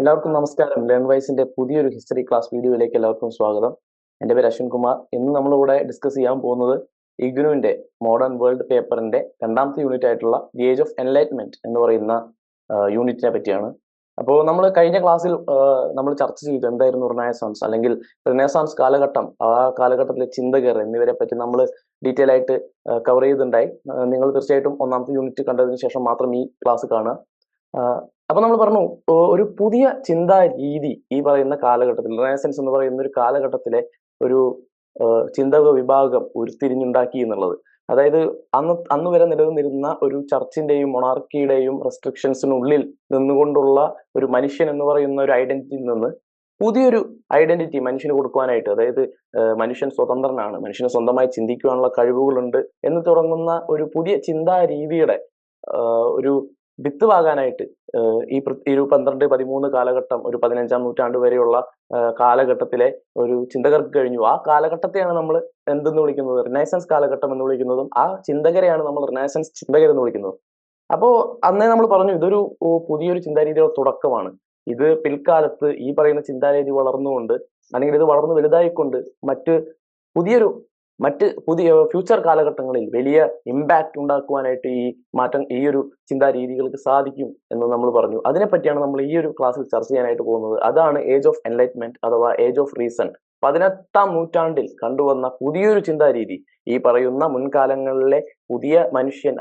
എല്ലാവർക്കും നമസ്കാരം. ലേൺ വൈസിന്റെ പുതിയൊരു ഹിസ്റ്ററി ക്ലാസ് വീഡിയോയിലേക്ക് എല്ലാവർക്കും സ്വാഗതം. എന്റെ പേര് അശ്വിൻ കുമാർ. ഇന്ന് നമ്മളിവിടെ ഡിസ്കസ് ചെയ്യാൻ പോകുന്നത് ഇഗ്നുവിന്റെ മോഡേൺ വേൾഡ് പേപ്പറിന്റെ രണ്ടാമത്തെ യൂണിറ്റ് ആയിട്ടുള്ള ദി ഏജ് ഓഫ് എൻലൈറ്റ്മെന്റ് എന്ന് പറയുന്ന യൂണിറ്റിനെ പറ്റിയാണ്. അപ്പോൾ നമ്മൾ കഴിഞ്ഞ ക്ലാസ്സിൽ നമ്മൾ ചർച്ച ചെയ്തു എന്തായിരുന്നു റിനയസാൻസ് അല്ലെങ്കിൽ റിനയസാൻസ് കാലഘട്ടം ആ കാലഘട്ടത്തിലെ ചിന്തകർ എന്നിവരെ പറ്റി നമ്മൾ ഡീറ്റെയിൽ ആയിട്ട് കവർ ചെയ്തിട്ടുണ്ടായി. നിങ്ങൾ തീർച്ചയായിട്ടും ഒന്നാമത്തെ യൂണിറ്റ് കണ്ടതിന് ശേഷം മാത്രം ഈ ക്ലാസ് കാണുക. അപ്പൊ നമ്മൾ പറഞ്ഞു ഒരു പുതിയ ചിന്താ രീതി ഈ പറയുന്ന കാലഘട്ടത്തിൽ റിനയസൻസ് എന്ന് പറയുന്ന ഒരു കാലഘട്ടത്തിലെ ഒരു ചിന്തക വിഭാഗം ഉരുത്തിരിഞ്ഞുണ്ടാക്കി എന്നുള്ളത്. അതായത് അന്ന് അന്ന് വരെ നിലനിന്നിരുന്ന ഒരു ചർച്ചിന്റെയും മൊണാർക്കിയുടെയും റെസ്ട്രിക്ഷൻസിനുള്ളിൽ നിന്നുകൊണ്ടുള്ള ഒരു മനുഷ്യൻ എന്ന് പറയുന്ന ഒരു ഐഡന്റിറ്റിയിൽ നിന്ന് പുതിയൊരു ഐഡന്റിറ്റി മനുഷ്യന് കൊടുക്കുവാനായിട്ട് അതായത് മനുഷ്യൻ സ്വതന്ത്രനാണ് മനുഷ്യന് സ്വന്തമായി ചിന്തിക്കുവാനുള്ള കഴിവുകളുണ്ട് എന്ന് തുടങ്ങുന്ന ഒരു പുതിയ ചിന്താ രീതിയുടെ ഒരു വിത്ത് പാകാനായിട്ട് ഈ ഒരു പന്ത്രണ്ട് പതിമൂന്ന് കാലഘട്ടം ഒരു പതിനഞ്ചാം നൂറ്റാണ്ട് വരെയുള്ള കാലഘട്ടത്തിലെ ഒരു ചിന്തകർക്ക് കഴിഞ്ഞു. ആ കാലഘട്ടത്തെയാണ് നമ്മൾ എന്തെന്ന് വിളിക്കുന്നത്? റിനൈസൻസ് കാലഘട്ടം എന്ന് വിളിക്കുന്നതും ആ ചിന്തകരെയാണ് നമ്മൾ റിനൈസൻസ് ചിന്തകർ എന്ന് വിളിക്കുന്നത്. അപ്പോൾ അന്നേ നമ്മൾ പറഞ്ഞു ഇതൊരു പുതിയൊരു ചിന്താരീതിയുടെ തുടക്കമാണ്. ഇത് പിൽക്കാലത്ത് ഈ പറയുന്ന ചിന്താരീതി വളർന്നുകൊണ്ട് അല്ലെങ്കിൽ ഇത് വളർന്നു വലുതായിക്കൊണ്ട് മറ്റ് പുതിയൊരു മറ്റ് പുതിയ ഫ്യൂച്ചർ കാലഘട്ടങ്ങളിൽ വലിയ ഇമ്പാക്റ്റ് ഉണ്ടാക്കുവാനായിട്ട് ഈ മാറ്റം ഈ ഒരു ചിന്താ രീതികൾക്ക് സാധിക്കും എന്ന് നമ്മൾ പറഞ്ഞു. അതിനെപ്പറ്റിയാണ് നമ്മൾ ഈ ഒരു ക്ലാസ്സിൽ ചർച്ച ചെയ്യാനായിട്ട് പോകുന്നത്. അതാണ് ഏജ് ഓഫ് എൻലൈറ്റ്മെന്റ് അഥവാ ഏജ് ഓഫ് റീസൺ പതിനെട്ടാം നൂറ്റാണ്ടിൽ കണ്ടുവന്ന പുതിയൊരു ചിന്താരീതി. ഈ പറയുന്ന മുൻകാലങ്ങളിലെ പുതിയ മനുഷ്യൻ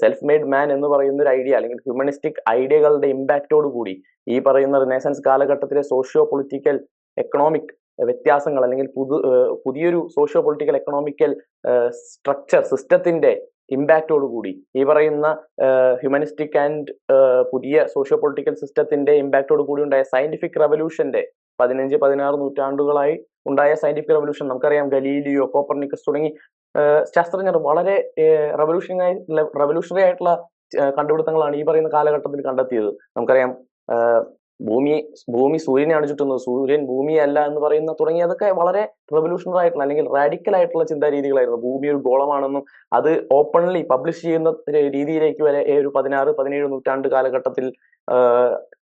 സെൽഫ് മെയ്ഡ് മാൻ എന്ന് പറയുന്ന ഒരു ഐഡിയ അല്ലെങ്കിൽ ഹ്യൂമനിസ്റ്റിക് ഐഡിയകളുടെ ഇമ്പാക്റ്റോട് കൂടി ഈ പറയുന്ന റിനേസൻസ് കാലഘട്ടത്തിലെ സോഷ്യോ പൊളിറ്റിക്കൽ എക്കണോമിക് വ്യത്യാസങ്ങൾ അല്ലെങ്കിൽ പുതു പുതിയൊരു സോഷ്യോ പൊളിറ്റിക്കൽ എക്കണോമിക്കൽ സ്ട്രക്ചർ സിസ്റ്റത്തിന്റെ ഇമ്പാക്റ്റോട് കൂടി. ഈ പറയുന്ന ഹ്യൂമനിസ്റ്റിക് ആൻഡ് പുതിയ സോഷ്യോ പൊളിറ്റിക്കൽ സിസ്റ്റത്തിന്റെ ഇമ്പാക്റ്റോട് കൂടി ഉണ്ടായ സയന്റിഫിക് റവല്യൂഷന്റെ പതിനഞ്ച് പതിനാറ് നൂറ്റാണ്ടുകളായി ഉണ്ടായ സയന്റിഫിക് റവല്യൂഷൻ നമുക്കറിയാം. ഗലീലിയോ കോപ്പർനിക്കസ് തുടങ്ങി ശാസ്ത്രജ്ഞർ വളരെ റവല്യൂഷനായി റവല്യൂഷണറി ആയിട്ടുള്ള കണ്ടുപിടുത്തങ്ങളാണ് ഈ പറയുന്ന കാലഘട്ടത്തിൽ കണ്ടെത്തിയത്. നമുക്കറിയാം ഭൂമി ഭൂമി സൂര്യനെയാണ് ചുറ്റുന്നത്. സൂര്യൻ ഭൂമിയല്ല എന്ന് പറയുന്ന തുടങ്ങിയതൊക്കെ വളരെ റെവല്യൂഷണറി ആയിട്ടുള്ള അല്ലെങ്കിൽ റാഡിക്കൽ ആയിട്ടുള്ള ചിന്താ രീതികളായിരുന്നു ഭൂമി ഒരു ഗോളമാണെന്നും അത് ഓപ്പൺലി പബ്ലിഷ് ചെയ്യുന്ന രീതിയിലേക്ക് വരെ ഒരു പതിനാറ് പതിനേഴ് നൂറ്റാണ്ട് കാലഘട്ടത്തിൽ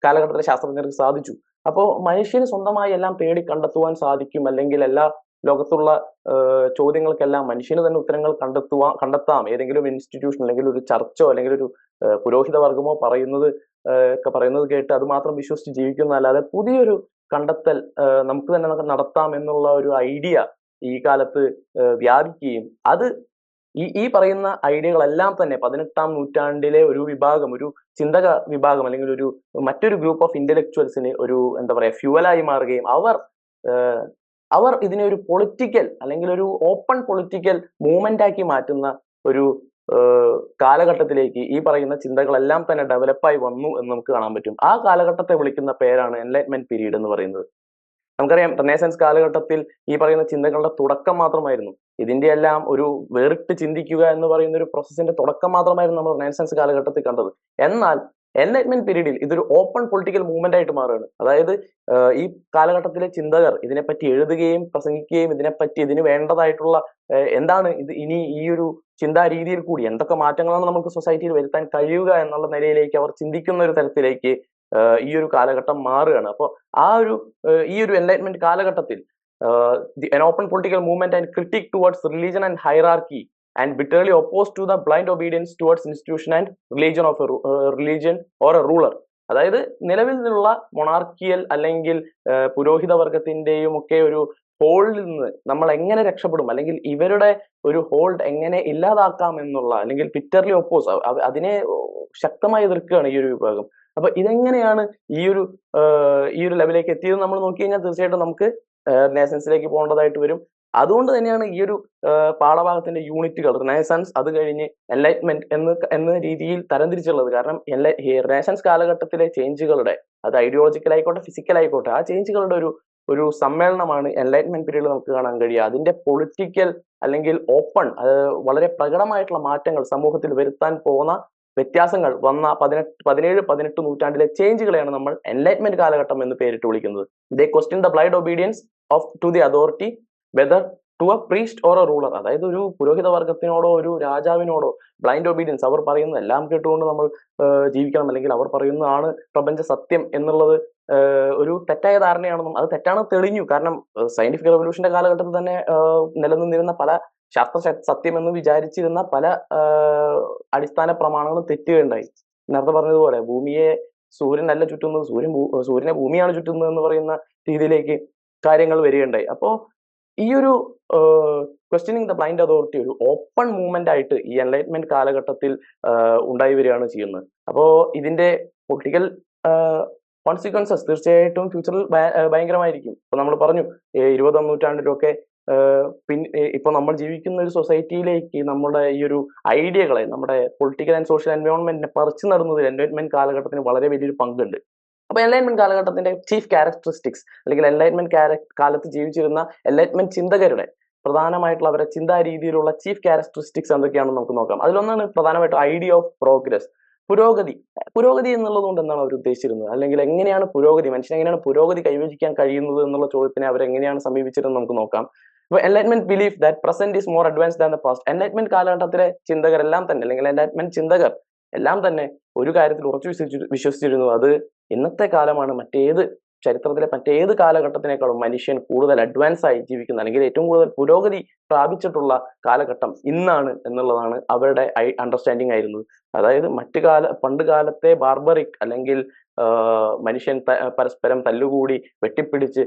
കാലഘട്ടത്തിലെ ശാസ്ത്രജ്ഞർക്ക് സാധിച്ചു. അപ്പോൾ മനുഷ്യന് സ്വന്തമായി എല്ലാം തേടി കണ്ടെത്തുവാൻ സാധിക്കും. അല്ലെങ്കിൽ എല്ലാ ലോകത്തുള്ള ചോദ്യങ്ങൾക്കെല്ലാം മനുഷ്യന് തന്നെ ഉത്തരങ്ങൾ കണ്ടെത്തുവാ കണ്ടെത്താം. ഏതെങ്കിലും ഇൻസ്റ്റിറ്റ്യൂഷൻ അല്ലെങ്കിൽ ഒരു ചർച്ചോ അല്ലെങ്കിൽ ഒരു പുരോഹിത വർഗമോ പറയുന്നത് ഒക്കെ പറയുന്നത് കേട്ട് അത് മാത്രം വിശ്വസിച്ച് ജീവിക്കുന്നതല്ലാതെ പുതിയൊരു കണ്ടെത്തൽ നമുക്ക് തന്നെ നടത്താം എന്നുള്ള ഒരു ഐഡിയ ഈ കാലത്ത് വ്യാപിക്കുകയും അത് ഈ ഈ പറയുന്ന ഐഡിയകളെല്ലാം തന്നെ പതിനെട്ടാം നൂറ്റാണ്ടിലെ ഒരു വിഭാഗം ഒരു ചിന്തക വിഭാഗം അല്ലെങ്കിൽ ഒരു മറ്റൊരു ഗ്രൂപ്പ് ഓഫ് ഇന്റലക്ച്വൽസിന് ഒരു എന്താ പറയാ ഫ്യൂവലായി മാറുകയും അവർ അവർ ഇതിനെ ഒരു പൊളിറ്റിക്കൽ അല്ലെങ്കിൽ ഒരു ഓപ്പൺ പൊളിറ്റിക്കൽ മൂവ്മെന്റ് ആക്കി മാറ്റുന്ന ഒരു കാലഘട്ടത്തിലേക്ക് ഈ പറയുന്ന ചിന്തകളെല്ലാം തന്നെ ഡെവലപ്പായി വന്നു എന്ന് നമുക്ക് കാണാൻ പറ്റും. ആ കാലഘട്ടത്തെ വിളിക്കുന്ന പേരാണ് എൻലൈറ്റ്മെന്റ് പീരീഡ് എന്ന് പറയുന്നത്. നമുക്കറിയാം റെനേസൻസ് കാലഘട്ടത്തിൽ ഈ പറയുന്ന ചിന്തകളുടെ തുടക്കം മാത്രമായിരുന്നു. ഇതിന്റെ എല്ലാം ഒരു വേറിട്ട് ചിന്തിക്കുക എന്ന് പറയുന്ന ഒരു പ്രോസസ്സിന്റെ തുടക്കം മാത്രമായിരുന്നു നമ്മൾ റെനേസൻസ് കാലഘട്ടത്തിൽ കണ്ടത്. എന്നാൽ എൻലൈറ്റ്മെന്റ് പീരീഡിൽ ഇതൊരു ഓപ്പൺ പൊളിറ്റിക്കൽ മൂവ്മെന്റ് ആയിട്ട് മാറുകയാണ്. അതായത് ഈ കാലഘട്ടത്തിലെ ചിന്തകർ ഇതിനെപ്പറ്റി എഴുതുകയും പ്രസംഗിക്കുകയും ഇതിനെപ്പറ്റി ഇതിന് വേണ്ടതായിട്ടുള്ള എന്താണ് ഇത് ഇനി ഈ ഒരു ചിന്താ രീതിയിൽ കൂടി എന്തൊക്കെ മാറ്റങ്ങളാണ് നമുക്ക് സൊസൈറ്റിയിൽ വരുത്താൻ കഴിയുക എന്നുള്ള നിലയിലേക്ക് അവർ ചിന്തിക്കുന്ന ഒരു തരത്തിലേക്ക് ഈ ഒരു കാലഘട്ടം മാറുകയാണ്. അപ്പോൾ ആ ഒരു ഈ ഒരു എൻലൈറ്റ്മെന്റ് കാലഘട്ടത്തിൽ open political movement and critique towards religion and hierarchy and bitterly opposed to the blind obedience towards institution and religion of a uh, religion or a ruler. അതായത് നിലവിൽ നിന്നുള്ള മൊണാർക്കിയൽ അല്ലെങ്കിൽ പുരോഹിത വർഗത്തിന്റെയും ഒക്കെ ഒരു ഹോൾഡിൽ നിന്ന് നമ്മൾ എങ്ങനെ രക്ഷപ്പെടും? അല്ലെങ്കിൽ ഇവരുടെ ഒരു ഹോൾഡ് എങ്ങനെ ഇല്ലാതാക്കാം എന്നുള്ള അല്ലെങ്കിൽ പിറ്റർലി ഒപ്പോസ് അതിനെ ശക്തമായി എതിർക്കുകയാണ് ഈ ഒരു വിഭാഗം. അപ്പൊ ഇതെങ്ങനെയാണ് ഈ ഒരു ഈ ഒരു ലെവലിലേക്ക് എത്തിയത് നമ്മൾ നോക്കി കഴിഞ്ഞാൽ തീർച്ചയായിട്ടും നമുക്ക് നേസൻസിലേക്ക് പോകേണ്ടതായിട്ട് വരും. അതുകൊണ്ട് തന്നെയാണ് ഈ ഒരു പാഠഭാഗത്തിന്റെ യൂണിറ്റുകൾ റിനൈസൻസ് അത് കഴിഞ്ഞ് എൻലൈറ്റ്മെന്റ് എന്ന് എന്ന രീതിയിൽ തരംതിരിച്ചുള്ളത്. കാരണം റിനൈസൻസ് കാലഘട്ടത്തിലെ ചേഞ്ചുകളുടെ അത് ഐഡിയോളജിക്കൽ ആയിക്കോട്ടെ ഫിസിക്കൽ ആയിക്കോട്ടെ ആ ചേഞ്ചുകളുടെ ഒരു ഒരു സമ്മേളനമാണ് എൻലൈറ്റ്മെന്റ് പീരീഡിൽ നമുക്ക് കാണാൻ കഴിയുക. അതിന്റെ പൊളിറ്റിക്കൽ അല്ലെങ്കിൽ ഓപ്പൺ വളരെ പ്രകടമായിട്ടുള്ള മാറ്റങ്ങൾ സമൂഹത്തിൽ വരുത്താൻ പോകുന്ന വ്യത്യാസങ്ങൾ വന്ന പതിനെട്ട് പതിനേഴ് പതിനെട്ട് നൂറ്റാണ്ടിലെ ചേഞ്ചുകളെയാണ് നമ്മൾ എൻലൈറ്റ്മെന്റ് കാലഘട്ടം എന്ന് പേരിട്ട് വിളിക്കുന്നത്. They question the blind obedience of to the authority whether to a priest or a ruler അതായത് ഒരു പുരോഹിത വർഗത്തിനോടോ ഒരു രാജാവിനോടോ ബ്ലൈൻഡ് ഒബീഡിയൻസ് അവർ പറയുന്ന എല്ലാം കേട്ടുകൊണ്ട് നമ്മൾ ജീവിക്കണം. അല്ലെങ്കിൽ അവർ പറയുന്നതാണ് പ്രപഞ്ച സത്യം എന്നുള്ളത് ഒരു തെറ്റായ ധാരണയാണെന്നും അത് തെറ്റാണ് തെളിഞ്ഞു. കാരണം സയന്റിഫിക് റെവല്യൂഷന്റെ കാലഘട്ടത്തിൽ തന്നെ നിലനിന്നിരുന്ന പല ശാസ്ത്ര സത്യം എന്ന് വിചാരിച്ചിരുന്ന പല അടിസ്ഥാന പ്രമാണങ്ങളും തെറ്റുകയുണ്ടായി. നേരത്തെ പറഞ്ഞതുപോലെ ഭൂമിയെ സൂര്യനല്ല ചുറ്റുന്നത് സൂര്യൻ സൂര്യനെ ഭൂമിയാണ് ചുറ്റുന്നത് എന്ന് പറയുന്ന രീതിയിലേക്ക് കാര്യങ്ങൾ വരികയുണ്ടായി. അപ്പോ ഈ ഒരു ക്വസ്റ്റ്യനിങ് ദ ബ്ലൈൻഡ് അതോറിറ്റി ഒരു ഓപ്പൺ മൂവ്മെന്റ് ആയിട്ട് ഈ എൻലൈറ്റ്മെന്റ് കാലഘട്ടത്തിൽ ഉണ്ടായി വരികയാണ് ചെയ്യുന്നത്. അപ്പോ ഇതിന്റെ പൊളിറ്റിക്കൽ കോൺസിക്വൻസസ് തീർച്ചയായിട്ടും ഫ്യൂച്ചറിൽ ഭയങ്കരമായിരിക്കും. ഇപ്പൊ നമ്മൾ പറഞ്ഞു ഇരുപതാം നൂറ്റാണ്ടിലൊക്കെ പിന്നെ ഇപ്പൊ നമ്മൾ ജീവിക്കുന്ന ഒരു സൊസൈറ്റിയിലേക്ക് നമ്മുടെ ഈ ഒരു ഐഡിയകളെ നമ്മുടെ പൊളിറ്റിക്കൽ ആൻഡ് സോഷ്യൽ എൻവയോൺമെന്റിനെ പറിച്ചു നടുന്നതിൽ എൻവയോൺമെന്റ് കാലഘട്ടത്തിന് വളരെ വലിയൊരു പങ്കുണ്ട്. അപ്പൊ എൻലൈൻമെന്റ് കാലഘട്ടത്തിന്റെ ചീഫ് ക്യാരക്ടറിസ്റ്റിക്സ് അല്ലെങ്കിൽ എൻലൈൻമെന്റ് കാലത്ത് ജീവിച്ചിരുന്ന എൻലൈൻമെന്റ് ചിന്തകരുടെ പ്രധാനമായിട്ടുള്ള അവരുടെ ചിന്താ രീതിയിലുള്ള ചീഫ് ക്യാരക്ടറിസ്റ്റിക്സ് എന്തൊക്കെയാണെന്ന് നമുക്ക് നോക്കാം. അതിലൊന്നാണ് പ്രധാനമായിട്ട് ഐഡിയ ഓഫ് പ്രോഗ്രസ് പുരോഗതി. പുരോഗതി എന്നുള്ളത് കൊണ്ട് എന്താണ് അവർ ഉദ്ദേശിച്ചിരുന്നത്? അല്ലെങ്കിൽ എങ്ങനെയാണ് പുരോഗതി? മനുഷ്യൻ എങ്ങനെയാണ് പുരോഗതി കൈവരിക്കാൻ കഴിയുന്നത് എന്നുള്ള ചോദ്യത്തിനെ അവർ എങ്ങനെയാണ് സമീപിച്ചിരുന്നത് നമുക്ക് നോക്കാം. അപ്പൊ enlightenment belief that present is more advance than the past enlightenment കാലഘട്ടത്തിലെ ചിന്തകരെല്ലാം തന്നെ അല്ലെങ്കിൽ എൻലൈറ്റ്മെന്റ് ചിന്തകർ എല്ലാം തന്നെ ഒരു കാര്യത്തിൽ ഉറച്ചു വിശ്വസിച്ചു വിശ്വസിച്ചിരുന്നു. അത് ഇന്നത്തെ കാലമാണ് മറ്റേത് ചരിത്രത്തിലെ മറ്റേത് കാലഘട്ടത്തിനേക്കാളും മനുഷ്യൻ കൂടുതൽ അഡ്വാൻസ് ആയി ജീവിക്കുന്ന അല്ലെങ്കിൽ ഏറ്റവും കൂടുതൽ പുരോഗതി പ്രാപിച്ചിട്ടുള്ള കാലഘട്ടം ഇന്നാണ് എന്നുള്ളതാണ് അവരുടെ അണ്ടർസ്റ്റാൻഡിങ് ആയിരുന്നത്. അതായത് മറ്റു കാല പണ്ട് കാലത്തെ ബാർബറിക് അല്ലെങ്കിൽ മനുഷ്യൻ പരസ്പരം തല്ലുകൂടി വെട്ടിപ്പിടിച്ച്